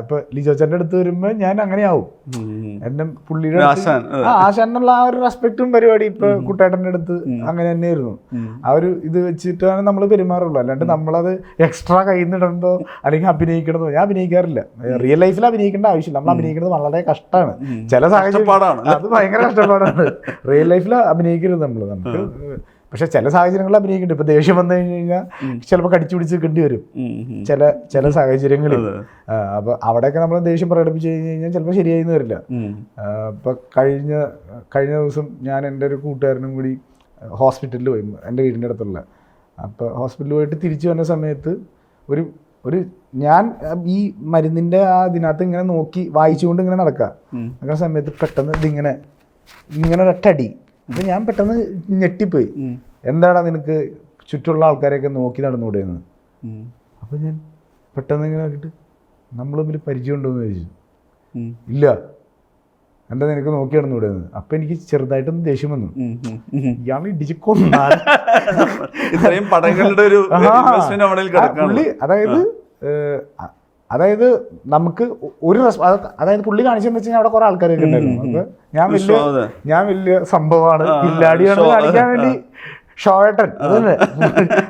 ഇപ്പൊ ലിജോ ചേട്ടന്റെ അടുത്ത് വരുമ്പോ ഞാൻ അങ്ങനെയാവും. എന്റെ പുള്ളിയുടെ ആശാനുള്ള ആ ഒരു റെസ്പെക്റ്റും പരിപാടി ഇപ്പൊ കുട്ടേട്ടന്റെ അടുത്ത് അങ്ങനെ തന്നെയായിരുന്നു. ആ ഒരു ഇത് വെച്ചിട്ടാണ് നമ്മൾ പെരുമാറുള്ളൂ. അല്ലാണ്ട് നമ്മളത് എക്സ്ട്രാ കയ്യിൽ നിന്നിടണ്ടോ അല്ലെങ്കിൽ അഭിനയിക്കണതോ ഞാൻ അഭിനയിക്കാറില്ല. റിയൽ ലൈഫിൽ അഭിനയിക്കേണ്ട ആവശ്യമില്ല. നമ്മൾ അഭിനയിക്കുന്നത് വളരെ കഷ്ടമാണ്. ചില സാഹചര്യം. അത് ഭയങ്കര കഷ്ടപ്പാടാണ്. റിയൽ ലൈഫിൽ അഭിനയിക്കരുത് നമ്മൾ നമുക്ക് പക്ഷെ ചില സാഹചര്യങ്ങളിൽ അഭിനയിക്കുന്നുണ്ട്. ഇപ്പൊ ദേഷ്യം വന്നു കഴിഞ്ഞു കഴിഞ്ഞാൽ ചിലപ്പോൾ കടിച്ചു പിടിച്ച് നിൽക്കേണ്ടി വരും. ചില ചില സാഹചര്യങ്ങളിൽ. അപ്പൊ അവിടെയൊക്കെ നമ്മൾ ദേഷ്യം പ്രകടിപ്പിച്ചു കഴിഞ്ഞു കഴിഞ്ഞാൽ ചിലപ്പോൾ ശരിയായിന്ന് വരില്ല. ഇപ്പൊ കഴിഞ്ഞ കഴിഞ്ഞ ദിവസം ഞാൻ എന്റെ ഒരു കൂട്ടുകാരനും കൂടി ഹോസ്പിറ്റലിൽ പോയി എന്റെ വീടിന്റെ അടുത്തുള്ള. അപ്പോൾ ഹോസ്പിറ്റലിൽ പോയിട്ട് തിരിച്ചു വന്ന സമയത്ത് ഒരു ഒരു ഞാൻ ഈ മരുന്നിന്റെ ആ ഇതിനകത്ത് ഇങ്ങനെ നോക്കി വായിച്ചുകൊണ്ട് ഇങ്ങനെ നടക്കുക. അങ്ങനെ സമയത്ത് പെട്ടെന്ന് ഇതിങ്ങനെ ഇങ്ങനെ ഒരൊറ്റടി അപ്പം ഞാൻ പെട്ടെന്ന് ഞെട്ടിപ്പോയി. എന്താടാ നിനക്ക് ചുറ്റുള്ള ആൾക്കാരെയൊക്കെ നോക്കി നടന്നുകൂടെയെന്ന് എന്ന് അപ്പം ഞാൻ പെട്ടെന്ന് ഇങ്ങനെ നോക്കിയിട്ട് നമ്മൾ തമ്മിൽ പരിചയമുണ്ടോ എന്ന് ചോദിച്ചു. ഇല്ല. എന്താ നിനക്ക് നോക്കി നടന്നുകൂടെയെന്ന് അപ്പം എനിക്ക് ചെറുതായിട്ടൊന്ന് ദേഷ്യം വന്നു. ഇയാൾ ഇടിച്ച് കൊന്നാൽ ഇത്രയും പടങ്ങളുടെ ഒരു അതായത് അതായത് നമുക്ക് ഒരു റെസ്- അതായത് പുള്ളി കാണിച്ചെന്ന് വെച്ച് കഴിഞ്ഞാൽ അവിടെ കുറെ ആൾക്കാരൊക്കെ ഉണ്ടായിരുന്നു. അപ്പൊ ഞാൻ വലിയ ഞാൻ വലിയ സംഭവമാണ്. ഇല്ലാടിയാണ് കാണിക്കാൻ വേണ്ടി ഷോട്ടൻ അതല്ലേ?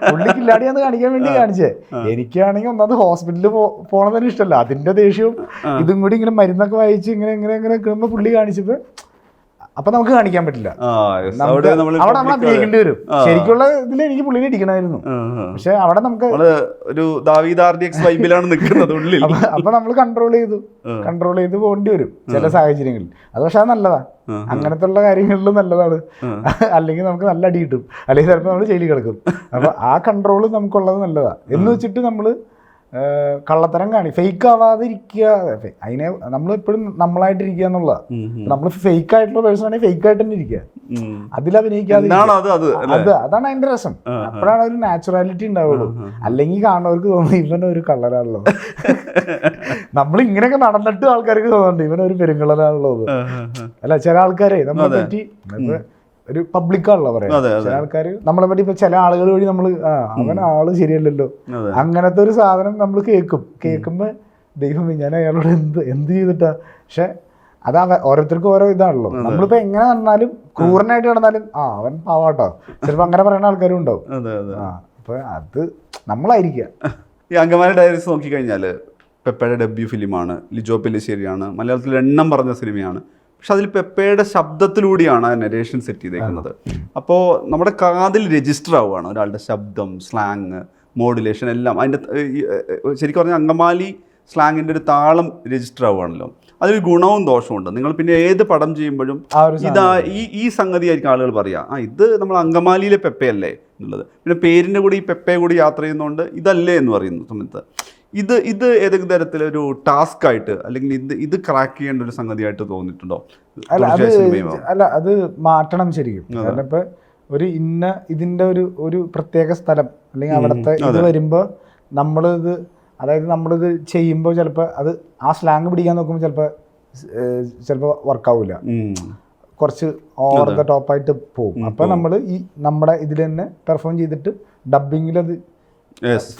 പുള്ളി കില്ലാടിയാന്ന് കാണിക്കാൻ വേണ്ടി കാണിച്ചേ. എനിക്കാണെങ്കിൽ ഒന്നാമത് ഹോസ്പിറ്റലിൽ പോണത് തന്നെ ഇഷ്ടമല്ല. അതിന്റെ ദേഷ്യവും ഇതും കൂടി ഇങ്ങനെ മരുന്നൊക്കെ വായിച്ച് ഇങ്ങനെ ഇങ്ങനെ ഇങ്ങനെ നിൽക്കുമ്പോൾ പുള്ളി കാണിച്ചപ്പോ അപ്പൊ നമുക്ക് കാണിക്കാൻ പറ്റില്ല. അവിടെ നമ്മൾ അഭിനയിക്കേണ്ടി വരും. ശരിക്കുള്ള ഇതിൽ എനിക്ക് പുള്ളിനെ ഇടിക്കണമായിരുന്നു. പക്ഷെ അവിടെ നമുക്ക് ഒരു വൈബിലാണ് നിൽക്കുന്നത് ഉള്ളിൽ. അപ്പൊ നമ്മൾ കൺട്രോൾ ചെയ്തു. കൺട്രോൾ ചെയ്ത് പോകേണ്ടി വരും ചില സാഹചര്യങ്ങളിൽ. അത് പക്ഷെ അത് നല്ലതാ. അങ്ങനത്തെ ഉള്ള കാര്യങ്ങളിലും നല്ലതാണ്. അല്ലെങ്കിൽ നമുക്ക് നല്ല അടി കിട്ടും. അല്ലെങ്കിൽ ചിലപ്പോൾ നമ്മൾ ജയിലിൽ കിടക്കും. അപ്പൊ ആ കൺട്രോൾ നമുക്കുള്ളത് നല്ലതാ. എന്ന് വെച്ചിട്ട് നമ്മൾ കള്ളത്തരം കാണി ഫേക്ക് ആവാതിരിക്കുക. അതിനെ നമ്മൾ എപ്പോഴും നമ്മളായിട്ടിരിക്കുക എന്നുള്ള. നമ്മൾ ഫേക്ക് ആയിട്ടുള്ള പേഴ്സൺ ആണെങ്കിൽ ഫേക്ക് ആയിട്ട് തന്നെ ഇരിക്കുക. അതിൽ അഭിനയിക്കാതെ അത്? അതാണ് അതിന്റെ രസം. അപ്പോഴാണ് ഒരു നാച്ചുറാലിറ്റി ഉണ്ടാവുള്ളൂ. അല്ലെങ്കിൽ കാണുന്നവർക്ക് തോന്നുന്നു ഇവൻ ഒരു കള്ളനാണല്ലോ. നമ്മൾ ഇങ്ങനെയൊക്കെ നടന്നിട്ട് ആൾക്കാർക്ക് തോന്നുന്നുണ്ട് ഇവൻ ഒരു. അല്ല ചില ആൾക്കാരെ നമ്മളെ പറ്റി ഒരു പബ്ലിക്കാണല്ലോ പറയാം. അതെ, അതെ. ചില ആൾക്കാർ നമ്മളെ പറ്റി ഇപ്പൊ ചില ആളുകൾ വഴി നമ്മൾ അവൻ ആൾ ശരിയല്ലല്ലോ. അങ്ങനത്തെ ഒരു സാധനം നമ്മൾ കേൾക്കും. കേൾക്കുമ്പോ ദൈവമേ ഞാൻ അയാളോട് എന്ത് എന്ത് ചെയ്തിട്ടാ? പക്ഷെ അത് ഓരോരുത്തർക്കും ഓരോ ഇതാണല്ലോ. നമ്മളിപ്പോ എങ്ങനെ നടന്നാലും ക്രൂരനായിട്ട് നടന്നാലും ആ അവൻ പാവാട്ടോ. ചിലപ്പോ അങ്ങനെ പറയുന്ന ആൾക്കാരും ഉണ്ടാവും. ആ അപ്പൊ അത് നമ്മളായിരിക്കാം. ഈ അങ്കമാലി ഡയറീസ് നോക്കിക്കഴിഞ്ഞാൽ പെപ്പയുടെ ഡെബ്യൂ ഫിലിമാണ് ലിജോ പെല്ലിശ്ശേരിയാണ് മലയാളത്തിൽ എണ്ണം പറഞ്ഞ സിനിമയാണ്. പക്ഷെ അതിൽ പെപ്പയുടെ ശബ്ദത്തിലൂടെയാണ് ആ നരേഷൻ സെറ്റ് ചെയ്തേക്കുന്നത് അപ്പോൾ നമ്മുടെ കാതിൽ രജിസ്റ്റർ ആവുകയാണ് ഒരാളുടെ ശബ്ദം സ്ലാങ് മോഡുലേഷൻ എല്ലാം. അതിന്റെ ശരിക്കും പറഞ്ഞാൽ അങ്കമാലി സ്ലാങ്ങിന്റെ ഒരു താളം രജിസ്റ്റർ ആവുകയാണല്ലോ. അതിൽ ഗുണവും ദോഷവും ഉണ്ട് നിങ്ങൾ പിന്നെ ഏത് പടം ചെയ്യുമ്പോഴും ഇതാ ഈ ഈ സംഗതി ആയിരിക്കും ആളുകൾ പറയുക ആ ഇത് നമ്മൾ അങ്കമാലിയിലെ പെപ്പയല്ലേ എന്നുള്ളത്. പിന്നെ പേരിന്റെ കൂടി ഈ പെപ്പയെ കൂടി യാത്ര ചെയ്യുന്നതുകൊണ്ട് ഇതല്ലേ എന്ന് പറയുന്ന സമയത്ത്. ഇത് ഇത് ഏതെങ്കിലും തരത്തിലൊരു ടാസ്ക് ആയിട്ട് അല്ലെങ്കിൽ ഇത് ഇത് ക്രാക്ക് ചെയ്യേണ്ട ഒരു സംഗതിയായിട്ട് തോന്നിയിട്ടുണ്ടോ? അല്ല അത് അല്ല അത് മാറ്റണം ശരിക്കും. കാരണം ഇപ്പൊ ഒരു ഇന്ന ഇതിന്റെ ഒരു ഒരു പ്രത്യേക സ്ഥലം അല്ലെങ്കിൽ അവിടുത്തെ ഇത് വരുമ്പോ നമ്മളിത് അതായത് നമ്മളിത് ചെയ്യുമ്പോൾ ചിലപ്പോൾ അത് ആ സ്ലാങ് പിടിക്കാൻ നോക്കുമ്പോൾ ചിലപ്പോൾ ചിലപ്പോൾ വർക്കാവില്ല ഉം. കുറച്ച് ഓവർ ദ ടോപ്പായിട്ട് പോകും അപ്പോൾ നമ്മൾ ഈ നമ്മുടെ ഇതിൽ തന്നെ പെർഫോം ചെയ്തിട്ട് ഡബിങ്ങിൽ അത്.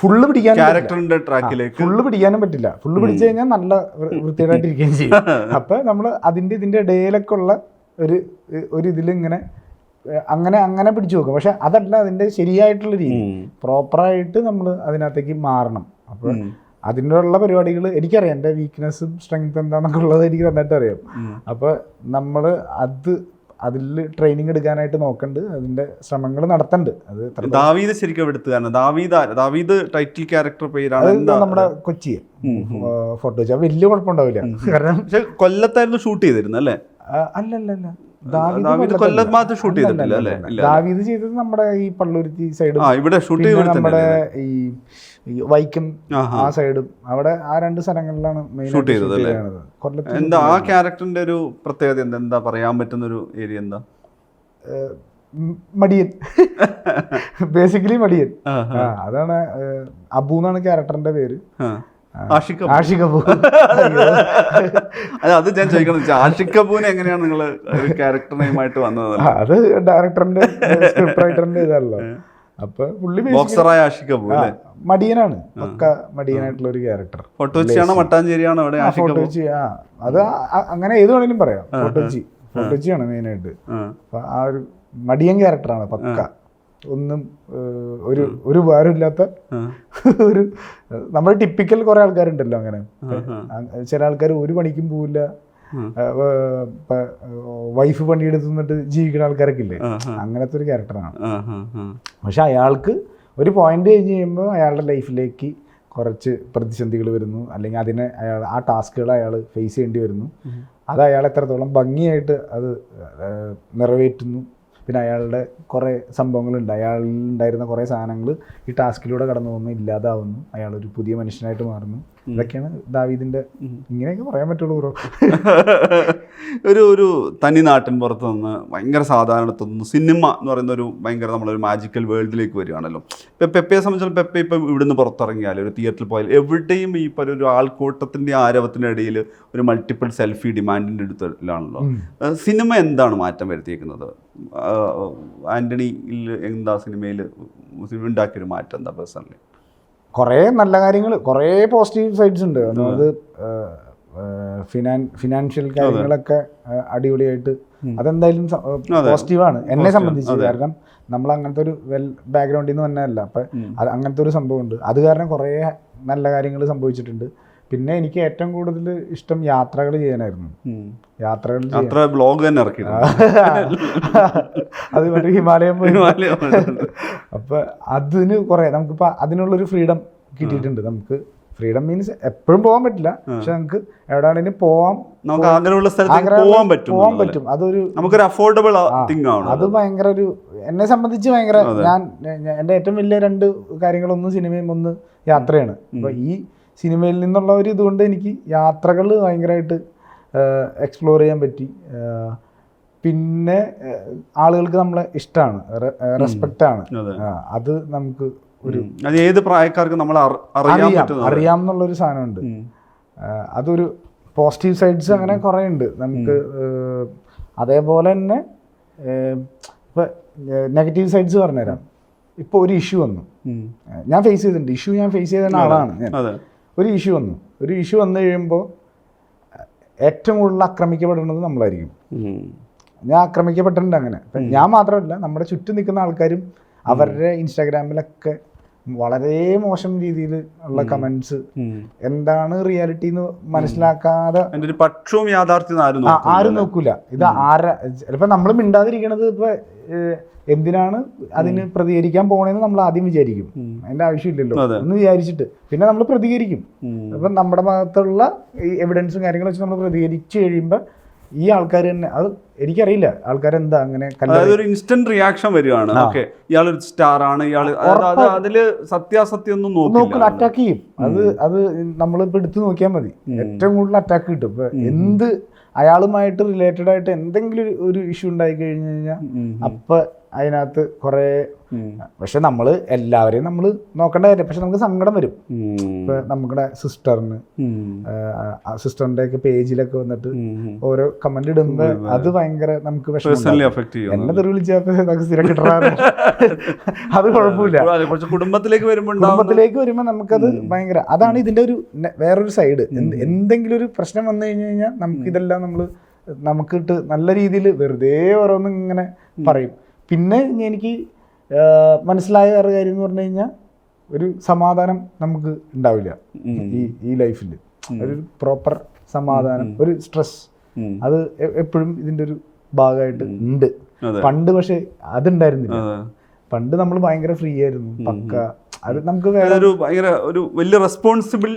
ഫുള്ള് പിടിക്കാൻ ക്യാരക്ടറിന്റെ ട്രാക്കിലേക്ക് ഫുള്ള് പിടിക്കാനും പറ്റില്ല. ഫുള്ള് പിടിച്ചു കഴിഞ്ഞാൽ നല്ല വൃത്തിയായിട്ടിരിക്കുകയും ചെയ്യും. അപ്പൊ നമ്മൾ അതിന്റെ ഇതിന്റെ ഇടയിലൊക്കെ ഉള്ള ഒരു ഒരു ഇതിലിങ്ങനെ ഇങ്ങനെ അങ്ങനെ അങ്ങനെ പിടിച്ചു നോക്കും. പക്ഷെ അതല്ല അതിന്റെ ശരിയായിട്ടുള്ള രീതി. പ്രോപ്പറായിട്ട് നമ്മൾ അതിനകത്തേക്ക് മാറണം. അപ്പോൾ അതിനുള്ള അതിന്റെ ഉള്ള പരിപാടികൾ എനിക്കറിയാം എന്റെ വീക്ക്നെസ്സും സ്ട്രെങ്ത് എന്താണെന്നൊക്കെ ഉള്ളത് എനിക്ക് നന്നായിട്ട് അറിയാം. അപ്പോൾ നമ്മൾ അത് അതിൽ ട്രെയിനിങ് എടുക്കാനായിട്ട് നോക്കണ്ട്. അതിന്റെ ശ്രമങ്ങൾ നടത്തണ്ട്. അത് ദാവീദ് ശരിക്കും എടുത്തുകാരണം ദാവീദ് ദാവീദ് ടൈറ്റിൽ ക്യാരക്ടർ പേരാണ് എന്താ? നമ്മുടെ കൊച്ചി ഫോട്ടോ വെച്ചാൽ വലിയ കുഴപ്പമുണ്ടാവില്ല. കാരണം പക്ഷെ കൊല്ലത്തായിരുന്നു ഷൂട്ട് ചെയ്തിരുന്നു അല്ലേ? ദാവീദ് കൊല്ലത്ത് അല്ല, ചെയ്തിട്ടില്ല, അല്ലേ? ദാവീദ് ചെയ്തത് നമ്മുടെ ഈ പള്ളുരുത്തി സൈഡും ഇവിടെ ഷൂട്ട് ചെയ്ത് നമ്മുടെ ഈ വൈക്കം ആ സൈഡും അവിടെ ആ രണ്ട് സ്ഥലങ്ങളിലാണ് മെയിൻ ഷൂട്ട് ചെയ്തത് അല്ലേ? കൊല്ലത്ത് എന്താ ആ ക്യാരക്ടറിന്റെ ഒരു പ്രത്യേകത എന്താ? എന്താ പറയാൻ പറ്റുന്ന ഒരു ഏരിയ എന്താ മടിയൻ. ബേസിക്കലി മടിയൻ. അതാണ് അബു എന്നാണ് ക്യാരക്ടറിന്റെ പേര്. ആ. ആഷിഖ് അബു. അല്ല അത് ഞാൻ ചോദിക്കണം ആഷിക് ആഷിഖ് എങ്ങനെയാണ് നിങ്ങൾ ഒരു ക്യാരക്ടർ നെയിമായിട്ട് വന്നത്? അത് ഡയറക്ടറിന്റെ സ്ക്രിപ്റ്റ് റൈറ്ററിന്റെ ഇതല്ലോ അപ്പൊ പുള്ളി ബോക്സറായ ആഷിക് കപൂർ മടിയനാണ്. പക്ക മടിയനായിട്ടുള്ള ഒരു ക്യാരക്ടർ ഫോട്ടോച്ചിയാണോ മട്ടാഞ്ചേരിയാണോ അവിടെ ഫോട്ടോച്ചി ഫോട്ടോ ആ. അത് അങ്ങനെ ഏത് വേണേലും പറയാം. ഫോട്ടോച്ചി ഫോട്ടോച്ചിയാണ് മെയിനായിട്ട് ആ. ആ ഒരു മടിയൻ ക്യാരക്ടറാണ് പക്ക. ഒന്നും ഒരു ഒരു ഭാരമില്ലാത്ത. ഒരു നമ്മൾ ടിപ്പിക്കൽ കുറെ ആൾക്കാരുണ്ടല്ലോ അങ്ങനെ. ചില ആൾക്കാർ ഒരു പണിക്കും പോവില്ല. വൈഫ് പണിയെടുത്ത് നിന്നിട്ട് ജീവിക്കുന്ന ആൾക്കാരൊക്കെ ഇല്ലേ? അങ്ങനത്തെ ഒരു ക്യാരക്ടറാണ്. പക്ഷെ അയാൾക്ക് ഒരു പോയിന്റ് കഴിഞ്ഞ് കഴിയുമ്പോൾ അയാളുടെ ലൈഫിലേക്ക് കുറച്ച് പ്രതിസന്ധികൾ വരുന്നു. അല്ലെങ്കിൽ അതിനെ അയാൾ ആ ടാസ്കുകൾ അയാൾ ഫേസ് ചെയ്യേണ്ടി വരുന്നു. അത് അയാൾ എത്രത്തോളം ഭംഗിയായിട്ട് അത് നിറവേറ്റുന്നു. പിന്നെ അയാളുടെ കുറേ സംഭവങ്ങളുണ്ട്. അയാളിൽ ഉണ്ടായിരുന്ന കുറേ സാധനങ്ങൾ ഈ ടാസ്കിലൂടെ കടന്നു പോകുന്നു ഇല്ലാതാവുന്നു. അയാളൊരു പുതിയ മനുഷ്യനായിട്ട് മാറുന്നു. ഇതൊക്കെയാണ് ദാവീദിന്റെ ഇങ്ങനെയൊക്കെ പറയാൻ പറ്റുള്ളൂ ബ്രോ. ഒരു ഒരു തനി നാട്ടിൻ പുറത്ത് നിന്ന് ഭയങ്കര സാധാരണത്തു നിന്ന് സിനിമ എന്ന് പറയുന്ന ഒരു ഭയങ്കര നമ്മളൊരു മാജിക്കൽ വേൾഡിലേക്ക് വരികയാണല്ലോ. ഇപ്പം പെപ്പയെ സംബന്ധിച്ചാൽ പെപ്പ ഇപ്പം ഇവിടുന്ന് പുറത്തിറങ്ങിയാൽ ഒരു തിയേറ്ററിൽ പോയാൽ എവിടെയും ഈ പല ഒരു ആൾക്കൂട്ടത്തിന്റെ ആരവത്തിന്റെ ഇടയിൽ ഒരു മൾട്ടിപ്പിൾ സെൽഫി ഡിമാൻഡിന്റെ അടുത്തിലാണല്ലോ. സിനിമ എന്താണ് മാറ്റം വരുത്തിയേക്കുന്നത്? ആന്റണിയിൽ എന്താ സിനിമയിൽ സിനിമ ഉണ്ടാക്കിയൊരു മാറ്റം എന്താ പേഴ്സണലി കുറേ നല്ല കാര്യങ്ങൾ കുറേ പോസിറ്റീവ് സൈഡ്സ് ഉണ്ട്. അതായത് ഫിനാൻ ഫിനാൻഷ്യൽ കാര്യങ്ങളൊക്കെ അടിപൊളിയായിട്ട് അതെന്തായാലും പോസിറ്റീവാണ് എന്നെ സംബന്ധിച്ച് കാരണം നമ്മൾ അങ്ങനത്തെ ഒരു വെൽ ബാക്ക്ഗ്രൗണ്ടിൽ നിന്ന് വന്നതല്ല അപ്പം അങ്ങനത്തെ ഒരു സംഭവമുണ്ട്. അത് കാരണം കുറേ നല്ല കാര്യങ്ങൾ സംഭവിച്ചിട്ടുണ്ട്. പിന്നെ എനിക്ക് ഏറ്റവും കൂടുതൽ ഇഷ്ടം യാത്രകൾ ചെയ്യാനായിരുന്നു. യാത്രകൾ യാത്ര ബ്ലോഗ് തന്നെ ഇറക്കി അത് മറ്റേ ഹിമാലയം പോയി അപ്പൊ അതിന് കുറെ നമുക്കിപ്പോ അതിനുള്ളൊരു ഫ്രീഡം കിട്ടിയിട്ടുണ്ട്. നമുക്ക് ഫ്രീഡം മീൻസ് എപ്പോഴും പോകാൻ പറ്റില്ല. പക്ഷെ നമുക്ക് എവിടെയാണെങ്കിലും പോവാം. നമുക്ക് ആഗ്രഹമുള്ള സ്ഥലത്തേക്ക് പോകാൻ പറ്റും പോകാൻ. പറ്റും. അതൊരു നമുക്കൊരു അഫോർഡബിൾ തിങ് ആണ് അത് ഭയങ്കര ഒരു എന്നെ സംബന്ധിച്ച് ഭയങ്കര ഞാൻ എന്റെ എന്റെ ഏറ്റവും വലിയ രണ്ട് കാര്യങ്ങളൊന്ന് സിനിമയും ഒന്ന് യാത്രയാണ്. അപ്പൊ ഈ സിനിമയിൽ നിന്നുള്ള ഒരു ഇതുകൊണ്ട് എനിക്ക് യാത്രകൾ ഭയങ്കരമായിട്ട് എക്സ്പ്ലോർ ചെയ്യാൻ പറ്റി. പിന്നെ ആളുകൾക്ക് നമ്മളെ ഇഷ്ടമാണ് റെസ്പെക്റ്റ് ആണ്. അത്. നമുക്ക് ഒരു അത് ഏത് പ്രായക്കാർക്ക് നമ്മൾ അറിയാം അറിയാം എന്നുള്ളൊരു സാധനമുണ്ട്. അതൊരു പോസിറ്റീവ് സൈഡ്സ് അങ്ങനെ കുറേ ഉണ്ട് നമുക്ക് അതേപോലെ തന്നെ ഇപ്പം നെഗറ്റീവ് സൈഡ്സ് പറഞ്ഞുതരാം. ഇപ്പോൾ ഒരു ഇഷ്യൂ വന്നു. ഞാൻ ഫേസ് ചെയ്തിട്ടുണ്ട്. ഇഷ്യൂ ഞാൻ ഫേസ് ചെയ്ത ആളാണ് ഞാൻ. ഒരു ഇഷ്യൂ വന്നു. ഒരു ഇഷ്യൂ വന്നു കഴിയുമ്പോൾ ഏറ്റവും കൂടുതൽ ആക്രമിക്കപ്പെടുന്നത് നമ്മളായിരിക്കും. ഞാൻ ആക്രമിക്കപ്പെട്ടിട്ടുണ്ട് അങ്ങനെ. ഞാൻ മാത്രമല്ല നമ്മുടെ ചുറ്റും നിൽക്കുന്ന ആൾക്കാരും അവരുടെ ഇൻസ്റ്റാഗ്രാമിലൊക്കെ വളരെ മോശം രീതിയിൽ ഉള്ള കമന്റ്സ് എന്താണ് റിയാലിറ്റി എന്ന് മനസ്സിലാക്കാതെ പക്ഷവും യാഥാർത്ഥ്യം ആരും. നോക്കൂല. ഇത് ആരാ ചിലപ്പോ നമ്മൾ മിണ്ടാതിരിക്കണത് ഇപ്പൊ എന്തിനാണ് അതിന് പ്രതികരിക്കാൻ പോണേന്ന് നമ്മൾ ആദ്യം വിചാരിക്കും. അതിന്റെ ആവശ്യമില്ലല്ലോ. എന്ന് വിചാരിച്ചിട്ട്. പിന്നെ നമ്മൾ പ്രതികരിക്കും. അപ്പൊ നമ്മുടെ ഭാഗത്തുള്ള ഈ എവിഡൻസും കാര്യങ്ങളും വെച്ച് നമ്മൾ പ്രതികരിച്ചു കഴിയുമ്പോൾ ഈ ആൾക്കാർ തന്നെ അത് എനിക്കറിയില്ല. ആൾക്കാരെന്താ അങ്ങനെ അതായത് ഒരു ഇൻസ്റ്റന്റ് റിയാക്ഷൻ വരികയാണ്. ഓക്കെ ഇയാളൊരു സ്റ്റാർ ആണ് ഇയാൾ അതിൽ സത്യാസത്യം ഒന്നും നോക്കില്ല. അറ്റാക്ക് ചെയ്യും. അത് അത് നമ്മളിപ്പോ എടുത്തു നോക്കിയാൽ മതി. ഏറ്റവും കൂടുതൽ അറ്റാക്ക് കിട്ടും. ഇപ്പൊ എന്ത് അയാളുമായിട്ട് റിലേറ്റഡ് ആയിട്ട് എന്തെങ്കിലും ഒരു- ഒരു ഇഷ്യൂ ഉണ്ടായി കഴിഞ്ഞു കഴിഞ്ഞാൽ. അപ്പൊ അതിനകത്ത് കുറേ. പക്ഷെ നമ്മൾ എല്ലാവരെയും നമ്മൾ നോക്കേണ്ട കാര്യം പക്ഷെ നമുക്ക് സങ്കടം വരും. ഇപ്പൊ നമ്മുടെ സിസ്റ്ററിന്. സിസ്റ്ററിന്റെ ഒക്കെ പേജിലൊക്കെ വന്നിട്ട് ഓരോ കമന്റ് ഇടുന്നത് അത് ഭയങ്കര നമുക്ക് എന്നെ തെറി നമുക്ക് സ്ഥിരം കിട്ടാറ് അത് കുഴപ്പമില്ല. കുടുംബത്തിലേക്ക് വരുമ്പോൾ കുടുംബത്തിലേക്ക് വരുമ്പോൾ നമുക്കത് ഭയങ്കര അതാണ് ഇതിന്റെ ഒരു വേറൊരു സൈഡ് എന്തെങ്കിലും ഒരു പ്രശ്നം വന്നു കഴിഞ്ഞു കഴിഞ്ഞാൽ നമുക്ക് ഇതെല്ലാം നമ്മൾ നമുക്കിട്ട് നല്ല രീതിയിൽ വെറുതെ ഓരോന്നും ഇങ്ങനെ പറയും. പിന്നെ എനിക്ക് മനസ്സിലായ വേറെ കാര്യം എന്ന് പറഞ്ഞു കഴിഞ്ഞാൽ ഒരു സമാധാനം നമുക്ക് ഉണ്ടാവില്ല ഈ ഈ ലൈഫിൽ ഒരു പ്രോപ്പർ സമാധാനം ഒരു സ്ട്രെസ് അത് എപ്പോഴും ഇതിന്റെ ഒരു ഭാഗമായിട്ട് ഉണ്ട്. പണ്ട് പക്ഷെ അതുണ്ടായിരുന്നില്ല. അതെ. പണ്ട് നമ്മൾ ഭയങ്കര ഫ്രീ ആയിരുന്നു പക്ക. അത് നമുക്ക് വേറെ ഒരു ഭയങ്കര ഒരു വലിയ റെസ്പോൺസിബിൾ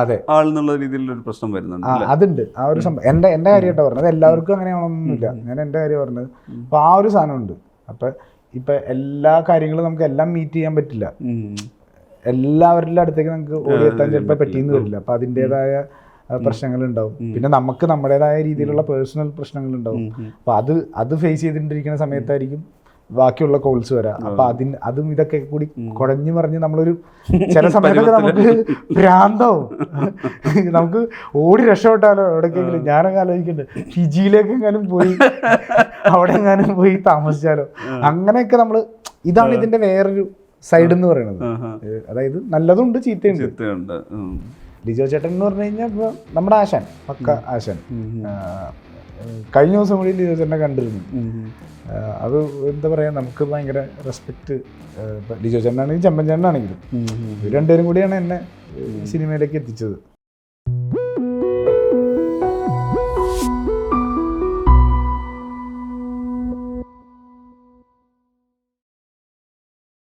അതെ. ആൾ എന്നുള്ള രീതിയിലുള്ള ഒരു പ്രശ്നം വരുന്നുണ്ട് അതുണ്ട്. ആ ഒരു സംഭവം എന്റെ എന്റെ കാര്യമായിട്ടാണ് പറഞ്ഞത്. എല്ലാവർക്കും അങ്ങനെയാണൊന്നുമില്ല ഞാൻ എന്റെ കാര്യം പറഞ്ഞത്. അപ്പൊ ആ ഒരു സാധനമുണ്ട്. അപ്പൊ ഇപ്പൊ എല്ലാ കാര്യങ്ങളും നമുക്ക് എല്ലാം മീറ്റ് ചെയ്യാൻ പറ്റില്ല. എല്ലാവരുടെ അടുത്തേക്ക് നമുക്ക് ഓടിയെത്താൻ ചിലപ്പോൾ പറ്റിയെന്ന് വരില്ല. അപ്പൊ അതിന്റെതായ പ്രശ്നങ്ങൾ ഉണ്ടാവും പിന്നെ നമുക്ക് നമ്മുടേതായ രീതിയിലുള്ള പേഴ്സണൽ പ്രശ്നങ്ങൾ ഉണ്ടാവും അപ്പൊ അത് അത് ഫേസ് ചെയ്തിട്ടിരിക്കുന്ന സമയത്തായിരിക്കും ബാക്കിയുള്ള കോൾസ് വരാം. അപ്പൊ അതിന് അതും ഇതൊക്കെ കൂടി കുഴഞ്ഞു മറിഞ്ഞ് നമ്മളൊരു ചില സമയത്തൊക്കെ നമുക്ക് ഭ്രാന്തവും. നമുക്ക് ഓടി രക്ഷപ്പെട്ടാലോ എവിടേക്കെങ്കിലും. ഞാനൊക്കെ ആലോചിക്കുന്നുണ്ട് ഫിജിയിലേക്ക് എങ്ങാനും പോയി അവിടെ എങ്ങാനും പോയി താമസിച്ചാലോ. അങ്ങനെയൊക്കെ നമ്മൾ ഇതാണ് ഇതിന്റെ വേറൊരു സൈഡ് എന്ന് പറയുന്നത് അതായത് നല്ലതുണ്ട് ചീത്തയുണ്ട്. ലിജോ ചേട്ടൻ എന്ന് പറഞ്ഞു കഴിഞ്ഞാൽ ഇപ്പൊ നമ്മുടെ ആശാൻ പക്ക ആശാൻ. കഴിഞ്ഞ ദിവസം കൂടി ലിജോ ചേട്ടനെ കണ്ടിരുന്നു. അത് എന്താ പറയുക നമുക്ക് ഭയങ്കര റെസ്പെക്റ്റ് ലിജോ ചേട്ടനാണെങ്കിലും ചെമ്പൻ ചേട്ടനാണെങ്കിലും രണ്ടുപേരും കൂടിയാണ് എന്നെ സിനിമയിലേക്ക് എത്തിച്ചത്.